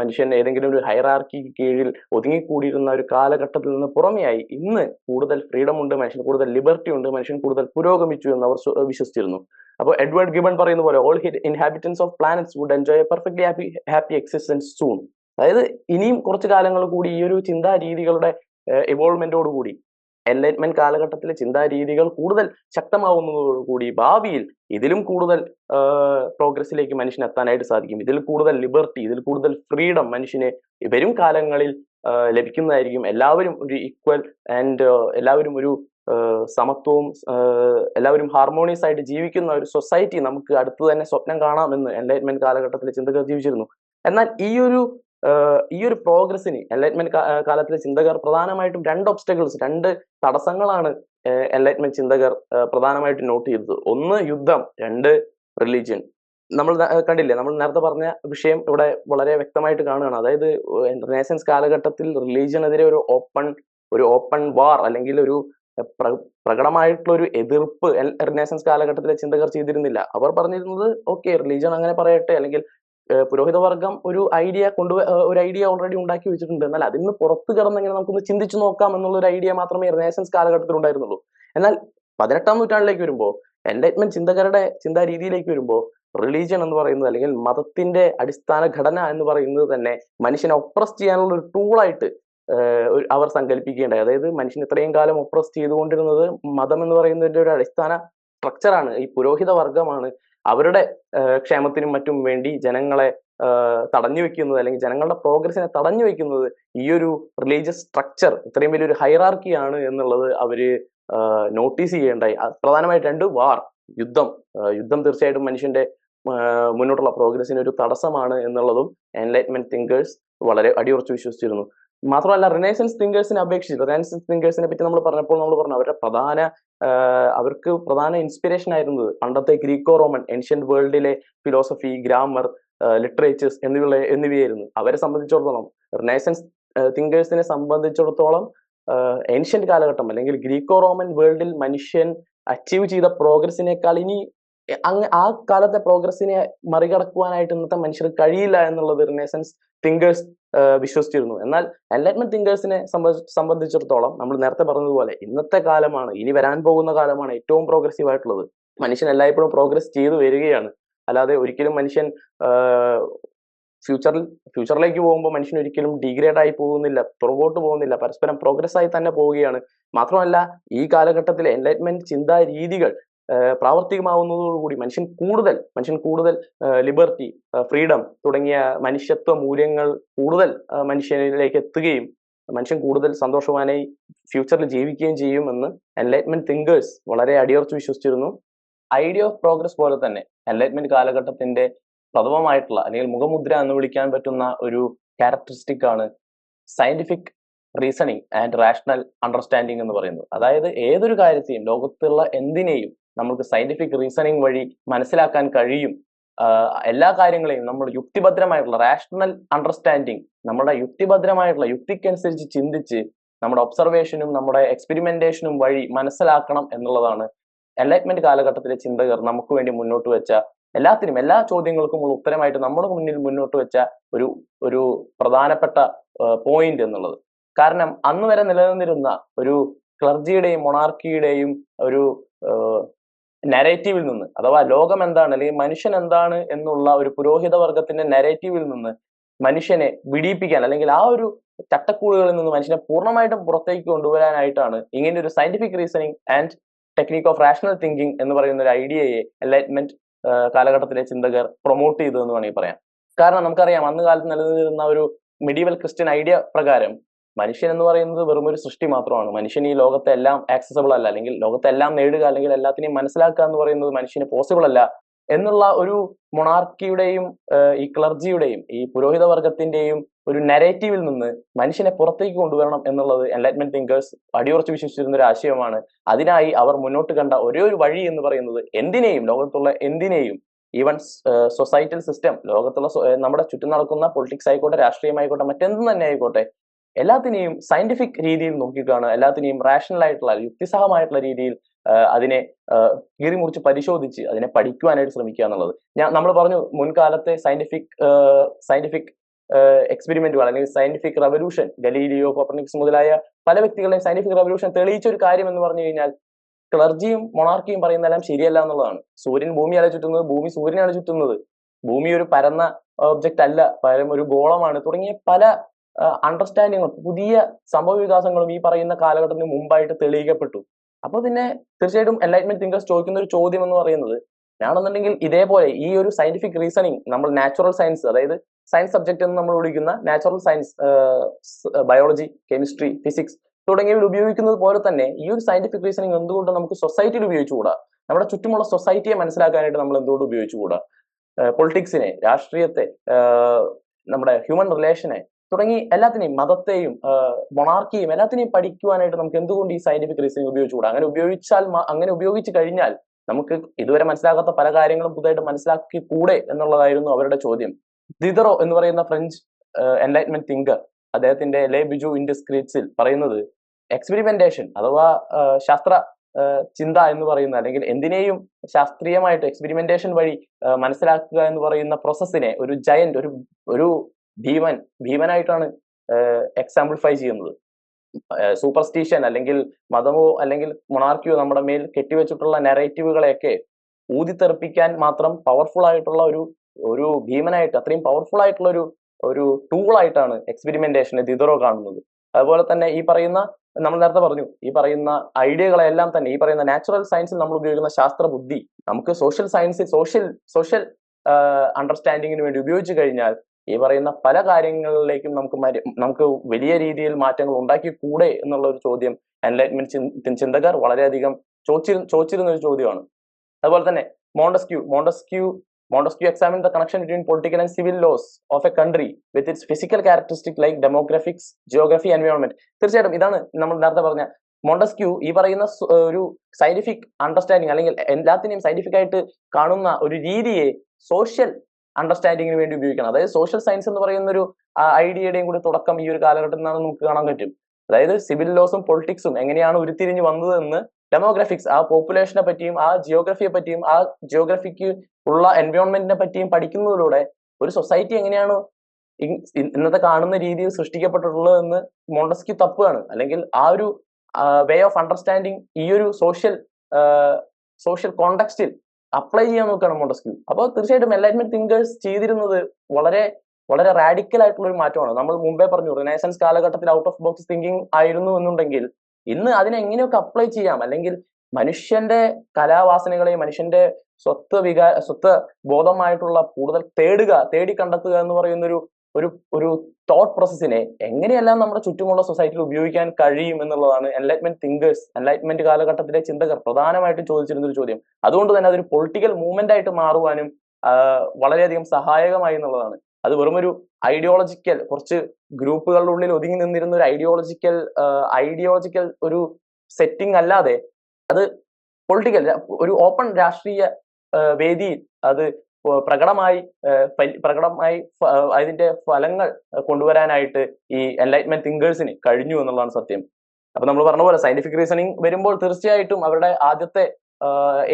മനുഷ്യൻ ഏതെങ്കിലും ഒരു ഹൈറാർക്കി കീഴിൽ ഒതുങ്ങിക്കൂടിയിരുന്ന ഒരു കാലഘട്ടത്തിൽ നിന്ന് പുറമെയായി. ഇന്ന് കൂടുതൽ ഫ്രീഡം ഉണ്ട് മനുഷ്യന് കൂടുതൽ ലിബർട്ടി ഉണ്ട് മനുഷ്യൻ കൂടുതൽ പുരോഗമിച്ചു എന്ന് അവർ വിശ്വസിച്ചിരുന്നു. അപ്പോൾ എഡ്വേർഡ് ഗിബൺ പറയുന്ന പോലെ all inhabitants of planets would enjoy perfectly happy happy existence soon അതായത് ഇനിയും കുറച്ച് കാലങ്ങൾ കൂടി ഈ ഒരു ചിന്താ രീതികളുടെ എവോൾവ്മെന്റോട് കൂടി എൻലൈറ്റ്മെന്റ് കാലഘട്ടത്തിലെ ചിന്താ രീതികൾ കൂടുതൽ ശക്തമാവുന്നതോടുകൂടി ഭാവിയിൽ ഇതിലും കൂടുതൽ പ്രോഗ്രസ്സിലേക്ക് മനുഷ്യന് എത്താനായിട്ട് സാധിക്കും. ഇതിൽ കൂടുതൽ ലിബർട്ടി ഇതിൽ കൂടുതൽ ഫ്രീഡം മനുഷ്യന് വരും കാലങ്ങളിൽ ലഭിക്കുന്നതായിരിക്കും. എല്ലാവരും ഒരു ഈക്വൽ ആൻഡ് എല്ലാവരും ഒരു സമത്വവും എല്ലാവരും ഹാർമോണിയസ് ആയിട്ട് ജീവിക്കുന്ന ഒരു സൊസൈറ്റി നമുക്ക് അടുത്ത് തന്നെ സ്വപ്നം കാണാമെന്ന് എൻലൈറ്റ്മെന്റ് കാലഘട്ടത്തിലെ ചിന്തകർ ജീവിച്ചിരുന്നു. എന്നാൽ ഈ ഒരു ഈ ഒരു പ്രോഗ്രസിന് എൻലൈറ്റ്മെന്റ് കാലത്തിലെ ചിന്തകർ പ്രധാനമായിട്ടും രണ്ട് ഒബ്സ്റ്റക്കിൾസ് രണ്ട് തടസ്സങ്ങളാണ് എൻലൈറ്റ്മെന്റ് ചിന്തകർ പ്രധാനമായിട്ട് നോട്ട് ചെയ്തത്. ഒന്ന് യുദ്ധം രണ്ട് റിലീജിയൻ നമ്മൾ കണ്ടില്ലേ നമ്മൾ നേരത്തെ പറഞ്ഞ വിഷയം ഇവിടെ വളരെ വ്യക്തമായിട്ട് കാണുകയാണ്. അതായത് റിനേസൻസ് കാലഘട്ടത്തിൽ റിലീജിയനെതിരെ ഒരു ഓപ്പൺ ഒരു ഓപ്പൺ വാർ അല്ലെങ്കിൽ ഒരു പ്ര- പ്രകടമായിട്ടുള്ള ഒരു എതിർപ്പ് റിനേസൻസ് കാലഘട്ടത്തിലെ ചിന്തകർ ചെയ്തിരുന്നില്ല. അവർ പറഞ്ഞിരുന്നത് ഓക്കെ റിലീജിയൻ അങ്ങനെ പറയട്ടെ അല്ലെങ്കിൽ ഏഹ് പുരോഹിത വർഗം ഒരു ഐഡിയ കൊണ്ടു ഒരു ഐഡിയ ഓൾറെഡി ഉണ്ടാക്കി വെച്ചിട്ടുണ്ട്. എന്നാൽ അതിൽ നിന്ന് പുറത്ത് കിടന്നെങ്ങനെ നമുക്കൊന്ന് ചിന്തിച്ചു നോക്കാം എന്നുള്ള ഒരു ഐഡിയ മാത്രമേ റിനേഷൻസ് കാലഘട്ടത്തിൽ ഉണ്ടായിരുന്നുള്ളൂ. എന്നാൽ പതിനെട്ടാം നൂറ്റാണ്ടിലേക്ക് വരുമ്പോൾ എൻലൈറ്റ്മെന്റ് ചിന്തകരുടെ ചിന്താ രീതിയിലേക്ക് വരുമ്പോൾ റിലീജിയൻ എന്ന് പറയുന്നത് അല്ലെങ്കിൽ മതത്തിന്റെ അടിസ്ഥാന ഘടന എന്ന് പറയുന്നത് തന്നെ മനുഷ്യനെ ഒപ്രസ് ചെയ്യാനുള്ള ഒരു ടൂളായിട്ട് അവർ സങ്കല്പിക്കുകയുണ്ടായി അതായത് മനുഷ്യൻ ഇത്രയും കാലം ഒപ്രസ് ചെയ്തുകൊണ്ടിരുന്നത് മതം എന്ന് പറയുന്നതിന്റെ ഒരു അടിസ്ഥാന സ്ട്രക്ചറാണ് ഈ പുരോഹിത വർഗമാണ് അവരുടെ ക്ഷേമത്തിനും മറ്റും വേണ്ടി ജനങ്ങളെ തടഞ്ഞു വെക്കുന്നത് അല്ലെങ്കിൽ ജനങ്ങളുടെ പ്രോഗ്രസിനെ തടഞ്ഞു വെക്കുന്നത് ഈ ഒരു റിലീജിയസ് സ്ട്രക്ചർ ഇത്രയും വലിയൊരു ഹൈറാർക്കിയാണ് എന്നുള്ളത് അവർ നോട്ടീസ് ചെയ്യേണ്ടായി. പ്രധാനമായിട്ട് രണ്ട് വാർ. യുദ്ധം. യുദ്ധം തീർച്ചയായിട്ടും മനുഷ്യന്റെ മുന്നോട്ടുള്ള പ്രോഗ്രസിന് ഒരു തടസ്സമാണ് എന്നുള്ളതും എൻലൈറ്റ്മെന്റ് തിങ്കേഴ്സ് വളരെ അടിയുറച്ച് വിശ്വസിച്ചിരുന്നു. മാത്രമല്ല റിനൈസൻസ് തിങ്കേഴ്സിനെ അപേക്ഷിച്ച് റിനൈസൻസ് തിങ്കേഴ്സിനെ പറ്റി നമ്മൾ പറഞ്ഞപ്പോൾ നമ്മൾ പറഞ്ഞു അവരുടെ പ്രധാന അവർക്ക് പ്രധാന ഇൻസ്പിറേഷൻ ആയിരുന്നത് പണ്ടത്തെ ഗ്രീക്കോ റോമൻ ഏൻഷ്യന്റ് വേൾഡിലെ ഫിലോസഫി ഗ്രാമർ ലിറ്ററേച്ചേഴ്സ് എന്നിവ എന്നിവയായിരുന്നു. അവരെ സംബന്ധിച്ചിടത്തോളം റിനൈസൻസ് തിങ്കേഴ്സിനെ സംബന്ധിച്ചിടത്തോളം ഏൻഷ്യന്റ് കാലഘട്ടം അല്ലെങ്കിൽ ഗ്രീക്കോ റോമൻ വേൾഡിൽ മനുഷ്യൻ അച്ചീവ് ചെയ്ത പ്രോഗ്രസിനേക്കാൾ ഇനി അങ്ങ് ആ കാലത്തെ പ്രോഗ്രസിനെ മറികടക്കുവാനായിട്ട് ഇന്നത്തെ മനുഷ്യർ കഴിയില്ല എന്നുള്ളത് റിനേസൻസ് തിങ്കേഴ്സ് വിശ്വസിച്ചിരുന്നു. എന്നാൽ എൻലൈറ്റ്മെന്റ് തിങ്കേഴ്സിനെ സംബന്ധിച്ചിടത്തോളം നമ്മൾ നേരത്തെ പറഞ്ഞതുപോലെ ഇന്നത്തെ കാലമാണ് ഇനി വരാൻ പോകുന്ന കാലമാണ് ഏറ്റവും പ്രോഗ്രസീവ് ആയിട്ടുള്ളത് മനുഷ്യൻ എല്ലായ്പ്പോഴും പ്രോഗ്രസ് ചെയ്തു വരികയാണ്. അല്ലാതെ ഒരിക്കലും മനുഷ്യൻ ഫ്യൂച്ചറിൽ ഫ്യൂച്ചറിലേക്ക് പോകുമ്പോൾ മനുഷ്യൻ ഒരിക്കലും ഡിഗ്രേഡ് ആയി പോകുന്നില്ല പുറകോട്ട് പോകുന്നില്ല പരസ്പരം പ്രോഗ്രസ് ആയി തന്നെ പോവുകയാണ്. മാത്രമല്ല ഈ കാലഘട്ടത്തിലെ എൻലൈറ്റ്മെന്റ് ചിന്താ രീതികൾ പ്രാവർത്തികമാവുന്നതോടുകൂടി മനുഷ്യൻ കൂടുതൽ മനുഷ്യൻ കൂടുതൽ ലിബർട്ടി ഫ്രീഡം തുടങ്ങിയ മനുഷ്യത്വ മൂല്യങ്ങൾ കൂടുതൽ മനുഷ്യനിലേക്ക് എത്തുകയും മനുഷ്യൻ കൂടുതൽ സന്തോഷവാനായി ഫ്യൂച്ചറിൽ ജീവിക്കുകയും ചെയ്യുമെന്ന് എൻലൈറ്റ്മെന്റ് തിങ്കേഴ്സ് വളരെ അടിയുറച്ച് വിശ്വസിച്ചിരുന്നു. ഐഡിയ ഓഫ് പ്രോഗ്രസ് പോലെ തന്നെ എൻലൈറ്റ്മെന്റ് കാലഘട്ടത്തിന്റെ പ്രഥമമായിട്ടുള്ള അല്ലെങ്കിൽ മുഖമുദ്ര എന്ന് വിളിക്കാൻ പറ്റുന്ന ഒരു ക്യാരക്ടറിസ്റ്റിക് ആണ് scientific reasoning and rational understanding എന്ന് പറയുന്നത്. അതായത് ഏതൊരു കാര്യത്തെയും ലോകത്തുള്ള എന്തിനേയും നമുക്ക് സയന്റിഫിക് റീസണിങ് വഴി മനസ്സിലാക്കാൻ കഴിയും. എല്ലാ കാര്യങ്ങളെയും നമ്മൾ യുക്തിഭദ്രമായിട്ടുള്ള റാഷണൽ അണ്ടർസ്റ്റാൻഡിങ് നമ്മുടെ യുക്തിഭദ്രമായിട്ടുള്ള യുക്തിക്കനുസരിച്ച് ചിന്തിച്ച് നമ്മുടെ ഒബ്സർവേഷനും നമ്മുടെ എക്സ്പെരിമെന്റേഷനും വഴി മനസ്സിലാക്കണം എന്നുള്ളതാണ് എൻലൈറ്റ്മെന്റ് കാലഘട്ടത്തിലെ ചിന്തകർ നമുക്ക് വേണ്ടി മുന്നോട്ട് വെച്ച എല്ലാത്തിനും എല്ലാ ചോദ്യങ്ങൾക്കും ഉള്ള ഉത്തരമായിട്ട് നമ്മുടെ മുന്നിൽ മുന്നോട്ട് വെച്ച ഒരു ഒരു പ്രധാനപ്പെട്ട പോയിന്റ് എന്നുള്ളത്. കാരണം അന്ന് വരെ നിലനിന്നിരുന്ന ഒരു ക്ലർജിയുടെയും മൊണാർക്കിയുടെയും ഒരു നരേറ്റീവിൽ നിന്ന് അഥവാ ലോകം എന്താണ് അല്ലെങ്കിൽ മനുഷ്യൻ എന്താണ് എന്നുള്ള ഒരു പുരോഹിത വർഗത്തിന്റെ നരേറ്റീവിൽ നിന്ന് മനുഷ്യനെ വിടിയിപ്പിക്കാൻ അല്ലെങ്കിൽ ആ ഒരു ചട്ടക്കൂടുകളിൽ നിന്ന് മനുഷ്യനെ പൂർണമായിട്ടും പുറത്തേക്ക് കൊണ്ടുവരാനായിട്ടാണ് ഇങ്ങനെ ഒരു scientific reasoning and technique of rational thinking എന്ന് പറയുന്ന ഒരു ഐഡിയയെ എൻലൈറ്റ്മെന്റ് കാലഘട്ടത്തിലെ ചിന്തകർ പ്രൊമോട്ട് ചെയ്തു എന്ന് വേണമെങ്കിൽ പറയാം. കാരണം നമുക്കറിയാം അന്ന് കാലത്ത് നിലനിന്നിരുന്ന ഒരു മെഡീവൽ ക്രിസ്ത്യൻ ഐഡിയ പ്രകാരം മനുഷ്യൻ എന്ന് പറയുന്നത് വെറും ഒരു സൃഷ്ടി മാത്രമാണ്. മനുഷ്യൻ ഈ ലോകത്തെ എല്ലാം ആക്സസബിൾ അല്ല. അല്ലെങ്കിൽ ലോകത്തെ എല്ലാം നേടുക അല്ലെങ്കിൽ എല്ലാത്തിനെയും മനസ്സിലാക്കുക എന്ന് പറയുന്നത് മനുഷ്യന് പോസിബിൾ അല്ല എന്നുള്ള ഒരു മൊണാർക്കിയുടെയും ഈ ക്ലർജിയുടെയും ഈ പുരോഹിത വർഗത്തിന്റെയും ഒരു നരേറ്റീവിൽ നിന്ന് മനുഷ്യനെ പുറത്തേക്ക് കൊണ്ടുവരണം എന്നുള്ളത് എൻലൈറ്റ്മെന്റ് തിങ്കേഴ്സ് അടിയുറച്ച് വിശ്വസിച്ചിരുന്ന ഒരു ആശയമാണ്. അതിനായി അവർ മുന്നോട്ട് കണ്ട ഒരേ ഒരു വഴി എന്ന് പറയുന്നത് എന്തിനേയും ലോകത്തുള്ള എന്തിനേയും ഈവൻ സൊസൈറ്റൽ സിസ്റ്റം ലോകത്തുള്ള നമ്മുടെ ചുറ്റും നടക്കുന്ന പൊളിറ്റിക്സ് ആയിക്കോട്ടെ രാഷ്ട്രീയമായിക്കോട്ടെ മറ്റെന്തും തന്നെ ആയിക്കോട്ടെ എല്ലാത്തിനെയും സയന്റിഫിക് രീതിയിൽ നോക്കിയിട്ടാണ് എല്ലാത്തിനെയും റാഷണൽ ആയിട്ടുള്ള യുക്തിസഹമായിട്ടുള്ള രീതിയിൽ അതിനെ കീറിമുറിച്ച് പരിശോധിച്ച് അതിനെ പഠിക്കുവാനായിട്ട് ശ്രമിക്കുക എന്നുള്ളത്. ഞാൻ നമ്മൾ പറഞ്ഞു മുൻകാലത്തെ സയന്റിഫിക് സയന്റിഫിക് എക്സ്പെരിമെന്റുകൾ അല്ലെങ്കിൽ സയന്റിഫിക് റവല്യൂഷൻ ഗലീലിയോ കോപ്പർണിക്സ് മുതലായ പല വ്യക്തികളെയും സയന്റിഫിക് റവല്യൂഷൻ തെളിയിച്ച ഒരു കാര്യം എന്ന് പറഞ്ഞു കഴിഞ്ഞാൽ ക്ലർജിയും മൊണാർക്കിയും പറയുന്നതെല്ലാം ശരിയല്ല എന്നുള്ളതാണ്. സൂര്യൻ ഭൂമിയാണ് ചുറ്റുന്നത് ഭൂമി സൂര്യനാണ് ചുറ്റുന്നത്. ഭൂമി ഒരു പരന്ന ഒബ്ജക്റ്റ് അല്ല പരം ഒരു ഗോളമാണ് തുടങ്ങിയ പല അണ്ടർസ്റ്റാൻഡിങ്ങും പുതിയ സംഭവ വികാസങ്ങളും ഈ പറയുന്ന കാലഘട്ടത്തിന് മുമ്പായിട്ട് തെളിയിക്കപ്പെട്ടു. അപ്പോൾ പിന്നെ തീർച്ചയായിട്ടും എൻലൈറ്റ്മെന്റ് തിങ്കേഴ്സ് ചോദിക്കുന്ന ഒരു ചോദ്യം എന്ന് പറയുന്നത് ഞാനെന്നുണ്ടെങ്കിൽ ഇതേപോലെ ഈ ഒരു സയന്റിഫിക് റീസണിങ് നമ്മൾ നാച്ചുറൽ സയൻസ് അതായത് സയൻസ് സബ്ജക്ട് എന്ന് നമ്മൾ വിളിക്കുന്ന natural science biology chemistry physics തുടങ്ങിയവയിൽ ഉപയോഗിക്കുന്നത് പോലെ തന്നെ ഈ ഒരു സയന്റിഫിക് റീസണിങ് എന്തുകൊണ്ട് നമുക്ക് സൊസൈറ്റിയിൽ ഉപയോഗിച്ചുകൂടാ? നമ്മുടെ ചുറ്റുമുള്ള സൊസൈറ്റിയെ മനസ്സിലാക്കാനായിട്ട് നമ്മൾ എന്തുകൊണ്ട് ഉപയോഗിച്ചുകൂടാ? പൊളിറ്റിക്സിനെ രാഷ്ട്രീയത്തെ നമ്മുടെ ഹ്യൂമൻ റിലേഷനെ തുടങ്ങി എല്ലാത്തിനെയും മതത്തെയും മൊണാർക്കിയും എല്ലാത്തിനെയും പഠിക്കുവാനായിട്ട് നമുക്ക് എന്തുകൊണ്ട് ഈ സയന്റിഫിക് റീസണിങ് ഉപയോഗിച്ചുകൂടാ? അങ്ങനെ ഉപയോഗിച്ചാൽ അങ്ങനെ ഉപയോഗിച്ച് കഴിഞ്ഞാൽ നമുക്ക് ഇതുവരെ മനസ്സിലാകാത്ത പല കാര്യങ്ങളും പുതുതായിട്ട് മനസ്സിലാക്കി കൂടെ എന്നുള്ളതായിരുന്നു അവരുടെ ചോദ്യം. ദിദറോ എന്ന് പറയുന്ന ഫ്രഞ്ച് എൻലൈറ്റ്മെന്റ് തിങ്കർ അദ്ദേഹത്തിന്റെ ലേ ബിജു ഇൻഡിസ്ക്രീറ്റ്സിൽ പറയുന്നത് എക്സ്പെരിമെന്റേഷൻ അഥവാ ശാസ്ത്ര ചിന്ത എന്ന് പറയുന്ന അല്ലെങ്കിൽ എന്തിനേയും ശാസ്ത്രീയമായിട്ട് എക്സ്പെരിമെന്റേഷൻ വഴി മനസ്സിലാക്കുക എന്ന് പറയുന്ന പ്രോസസ്സിനെ ഒരു ജയന്റ് ഒരു ഒരു ഭീമൻ ഭീമനായിട്ടാണ് എക്സാമ്പിൾഫൈ ചെയ്യുന്നത്. സൂപ്പർസ്റ്റീഷൻ അല്ലെങ്കിൽ മതമോ അല്ലെങ്കിൽ മൊണാർക്കിയോ നമ്മുടെ മേൽ കെട്ടിവെച്ചിട്ടുള്ള നെറേറ്റീവുകളെയൊക്കെ ഊതിത്തെറിപ്പിക്കാൻ മാത്രം പവർഫുൾ ആയിട്ടുള്ള ഒരു ഒരു ഭീമനായിട്ട് അത്രയും പവർഫുൾ ആയിട്ടുള്ള ഒരു ഒരു ടൂളായിട്ടാണ് എക്സ്പെരിമെന്റേഷനെ ദിദറോ കാണുന്നത്. അതുപോലെ തന്നെ ഈ പറയുന്ന നമ്മൾ നേരത്തെ പറഞ്ഞു ഈ പറയുന്ന ഐഡിയകളെല്ലാം തന്നെ ഈ പറയുന്ന നാച്ചുറൽ സയൻസിൽ നമ്മൾ ഉപയോഗിക്കുന്ന ശാസ്ത്ര ബുദ്ധി നമുക്ക് സോഷ്യൽ സയൻസിൽ സോഷ്യൽ സോഷ്യൽ അണ്ടർസ്റ്റാൻഡിങ്ങിന് വേണ്ടി ഉപയോഗിച്ചു കഴിഞ്ഞാൽ ഈ പറയുന്ന പല കാര്യങ്ങളിലേക്കും നമുക്ക് നമുക്ക് വലിയ രീതിയിൽ മാറ്റങ്ങൾ ഉണ്ടാക്കി കൂടെ എന്നുള്ള ഒരു ചോദ്യം എൻലൈറ്റ്മെന്റ് ചിന്തകർ വളരെയധികം ചോദിച്ചിരു ചോദിച്ചിരുന്ന ഒരു ചോദ്യമാണ്. അതുപോലെ തന്നെ Montesquieu Montesquieu Montesquieu examine the connection between political and civil laws of a country with its physical characteristic like demographics geography environment തീർച്ചയായിട്ടും ഇതാണ് നമ്മൾ നേരത്തെ പറഞ്ഞ മോണ്ടസ്ക്യൂ ഈ പറയുന്ന ഒരു സയന്റിഫിക് അണ്ടർസ്റ്റാൻഡിങ് അല്ലെങ്കിൽ എല്ലാത്തിനെയും സയന്റിഫിക് ആയിട്ട് കാണുന്ന ഒരു രീതിയെ സോഷ്യൽ അണ്ടർസ്റ്റാൻഡിങ്ങിന് വേണ്ടി ഉപയോഗിക്കണം. അതായത് സോഷ്യൽ സയൻസ് എന്ന് പറയുന്ന ഒരു ഐഡിയയുടെയും കൂടി തുടക്കം ഈ ഒരു കാലഘട്ടത്തിൽ നിന്നാണ് നമുക്ക് കാണാൻ പറ്റും. അതായത് സിവിൽ ലോസും പൊളിറ്റിക്സും എങ്ങനെയാണ് ഉരുത്തിരിഞ്ഞ് വന്നതെന്ന് ഡെമോഗ്രാഫിക്സ് ആ പോപ്പുലേഷനെ പറ്റിയും ആ ജിയോഗ്രഫിയെ പറ്റിയും ആ ജിയോഗ്രഫിക്ക് ഉള്ള എൻവയോൺമെന്റിനെ പറ്റിയും പഠിക്കുന്നതിലൂടെ ഒരു സൊസൈറ്റി എങ്ങനെയാണ് ഇന്നത്തെ കാണുന്ന രീതിയിൽ സൃഷ്ടിക്കപ്പെട്ടിട്ടുള്ളത് എന്ന് മോണ്ടസ്കി തപ്പുകയാണ്. അല്ലെങ്കിൽ ആ ഒരു വേ ഓഫ് അണ്ടർസ്റ്റാൻഡിങ് ഈ ഒരു സോഷ്യൽ സോഷ്യൽ കോണ്ടക്സ്റ്റിൽ അപ്ലൈ ചെയ്യാൻ നോക്കുകയാണ് മോണ്ടസ്ക്യൂ അപ്പോൾ തീർച്ചയായിട്ടും എൻലൈറ്റ്മെന്റ് തിങ്കേഴ്സ് ചെയ്തിരുന്നത് വളരെ വളരെ റാഡിക്കൽ ആയിട്ടുള്ള ഒരു മാറ്റമാണ്. നമ്മൾ മുമ്പേ പറഞ്ഞു റിനൈസൻസ് കാലഘട്ടത്തിൽ ഔട്ട് ഓഫ് ബോക്സ് തിങ്കിങ് ആയിരുന്നു എന്നുണ്ടെങ്കിൽ ഇന്ന് അതിനെ എങ്ങനെയൊക്കെ അപ്ലൈ ചെയ്യാം? അല്ലെങ്കിൽ മനുഷ്യന്റെ കലാവാസനകളെയും മനുഷ്യന്റെ സ്വത്ത് വികാ സ്വത്ത് ബോധമായിട്ടുള്ള കൂടുതൽ തേടുക തേടി കണ്ടെത്തുക എന്ന് പറയുന്ന ഒരു ഒരു തോട്ട് പ്രോസസ്സിനെ എങ്ങനെയെല്ലാം നമ്മുടെ ചുറ്റുമുള്ള സൊസൈറ്റിയിൽ ഉപയോഗിക്കാൻ കഴിയും എന്നുള്ളതാണ് എൻലൈറ്റ്മെന്റ് തിങ്കേഴ്സ് എൻലൈറ്റ്മെന്റ് കാലഘട്ടത്തിലെ ചിന്തകർ പ്രധാനമായിട്ടും ചോദിച്ചിരുന്ന ഒരു ചോദ്യം. അതുകൊണ്ട് തന്നെ അതൊരു പൊളിറ്റിക്കൽ മൂവ്മെന്റ് ആയിട്ട് മാറുവാനും വളരെയധികം സഹായകമായി എന്നുള്ളതാണ്. അത് വെറും ഒരു ഐഡിയോളജിക്കൽ കുറച്ച് ഗ്രൂപ്പുകളുടെ ഉള്ളിൽ ഒതുങ്ങി നിന്നിരുന്ന ഒരു ഐഡിയോളജിക്കൽ ഐഡിയോളജിക്കൽ ഒരു സെറ്റിംഗ് അല്ലാതെ അത് പൊളിറ്റിക്കൽ ഒരു ഓപ്പൺ രാഷ്ട്രീയ വേദിയിൽ അത് പ്രകടമായി പ്രകടമായി അതിന്റെ ഫലങ്ങൾ കൊണ്ടുവരാനായിട്ട് ഈ എൻലൈറ്റ്മെന്റ് തിങ്കേഴ്സിന് കഴിഞ്ഞു എന്നുള്ളതാണ് സത്യം. അപ്പൊ നമ്മൾ പറഞ്ഞ പോലെ സയന്റിഫിക് റീസണിങ് വരുമ്പോൾ തീർച്ചയായിട്ടും അവരുടെ ആദ്യത്തെ